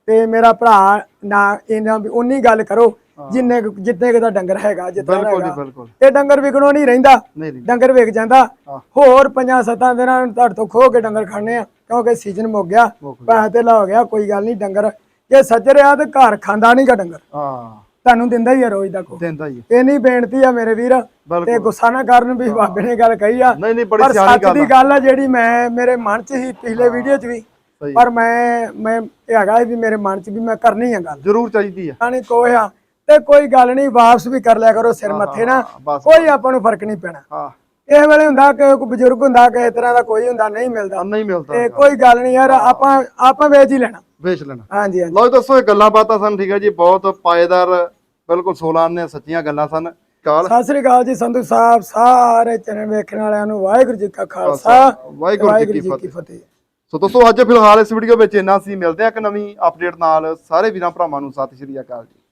ਤੇ ਮੇਰਾ ਭਰਾ ਨਾ ਇਹਨਾਂ ਵੀ ਉਨੀ ਗੱਲ ਕਰੋ। ਜਿੰਨੇ ਕੁ- ਜਿੰਨੇ ਕੁ ਦਾ ਡੰਗਰ ਹੈਗਾ ਜਿੱਦਾਂ ਬਿਲਕੁਲ ਜੀ ਬਿਲਕੁਲ। ਇਹ ਡੰਗਰ ਵਿਕਣੋਂ ਨਹੀਂ ਰਹਿੰਦਾ। ਨਹੀਂ ਨਹੀਂ ਡੰਗਰ ਵਿਕ ਜਾਂਦਾ। ਹੋਰ ਪੰਜਾਂ ਸੱਤਾਂ ਦਿਨਾਂ ਨੂੰ ਤੁਹਾਡੇ ਤੋਂ ਖੋ ਕੇ ਡੰਗਰ ਖਾਣੇ ਆ ਕਿਉਂਕਿ ਸੀਜ਼ਨ ਮੁੱਕ ਗਿਆ ਮੁੱਕ ਗਿਆ। ਪੈਸੇ ਤੇ ਲਾ ਹੋ ਗਿਆ ਕੋਈ ਗੱਲ ਨਹੀਂ ਡੰਗਰ। ਜੇ ਸੱਜਰਿਆ ਤੇ ਘਰ ਖਾਂਦਾ ਨਹੀਂਗਾ ਡੰਗਰ। ਹਾਂ। ਤੁਹਾਨੂੰ ਦਿੰਦਾ ਹੀ ਆ ਰੋਜ਼ ਦਾ ਕੋ ਦਿੰਦਾ ਹੀ ਹੈ। ਇਹ ਨਹੀਂ ਬੇਨਤੀ ਆ ਮੇਰੇ ਵੀਰ ਤੇ ਬਿਲਕੁਲ। ਗੁੱਸਾ ਨਾ ਕਰਨ ਵੀ ਬਾਬੇ ਨੇ ਗੱਲ ਕਹੀ ਆ। ਨਹੀਂ ਨਹੀਂ ਬੜੀ ਪਰ ਸਿਆਣੀ ਸੱਚ ਗੱਲ ਦੀ ਆ। ਗੱਲ ਆ ਜਿਹੜੀ ਮੈਂ ਮੇਰੇ ਮਨ 'ਚ ਸੀ ਪਿਛਲੇ ਵੀਡੀਓ 'ਚ ਵੀ। ਸਹੀ। ਪਰ ਮੈਂ ਮੈਂ ਇਹ ਹੈਗਾ ਵੀ ਮੇਰੇ ਮਨ 'ਚ ਵੀ ਮੈਂ ਕਰਨੀ ਆ ਗੱਲ। ਜ਼ਰੂਰ ਚਾਹੀਦੀ ਆ। ਨਹੀਂ ਕੋਇਆ ਤੇ ਕੋਈ ਗੱਲ ਨਹੀਂ ਵਾਪਸ ਵੀ ਕਰ ਲਿਆ ਕਰੋ ਸਿਰ ਮੱਥੇ ਨਾ। ਹਾਂ, ਕੋਈ ਆਪਾਂ ਨੂੰ ਫ਼ਰਕ ਨਹੀਂ ਪੈਣਾ। ਹਾਂ। ਇਹ ਵੇਲੇ ਹੁੰਦਾ ਕਿ ਕੋਈ ਬਜ਼ੁਰਗ ਹੁੰਦਾ ਕਿ ਇਸ ਤਰ੍ਹਾਂ ਦਾ ਕੋਈ ਹੁੰਦਾ ਨਹੀਂ ਮਿਲਦਾ। ਨਹੀਂ ਮਿਲਦਾ। ਤੇ ਕੋਈ ਗੱਲ ਨਹੀਂ ਯਾਰ ਆਪਾਂ ਆਪਾਂ ਵੇਚ ਹੀ ਲੈਣਾ। ਵੇਚ ਲੈਣਾ। ਹਾਂਜੀ ਹਾਂਜੀ। ਲਓ ਦੱਸੋ ਇਹ ਗੱਲਾਂ ਬਾਤਾਂ ਸਨ ਠੀਕ ਹੈ ਜੀ ਬਹੁਤ ਪਾਏਦਾਰ ਬਿਲਕੁਲ 16 ਨੇ ਸੱਚੀਆਂ ਗੱਲਾਂ ਸਨ। ਕਾਲ। ਸਤਿ ਸ੍ਰੀ ਅਕਾਲ ਜੀ ਸੰਧੂ ਸਾਹਿਬ ਸਾਰੇ ਚੈਨਲ ਵੇਖਣ ਵਾਲਿਆਂ ਨੂੰ ਵਾਹਿਗੁਰੂ ਜੀ ਕਾ ਖਾਲਸਾ। ਵਾਹਿਗੁਰੂ ਜੀ ਕੀ ਫਤਿਹ। ਸੋ ਦੋਸਤੋ ਅੱਜ ਫਿਲਹਾਲ ਇਸ ਵੀਡੀਓ ਵਿੱਚ ਇੰਨਾ ਸੀ। ਮਿਲਦੇ ਆ ਇੱਕ ਨਵੀਂ ਅਪਡੇਟ ਨਾਲ। ਸਾਰੇ ਵੀਰਾਂ ਭਰਾਵਾਂ ਨੂੰ ਸਤਿ ਸ਼੍ਰੀ ਅਕਾਲ ਜੀ।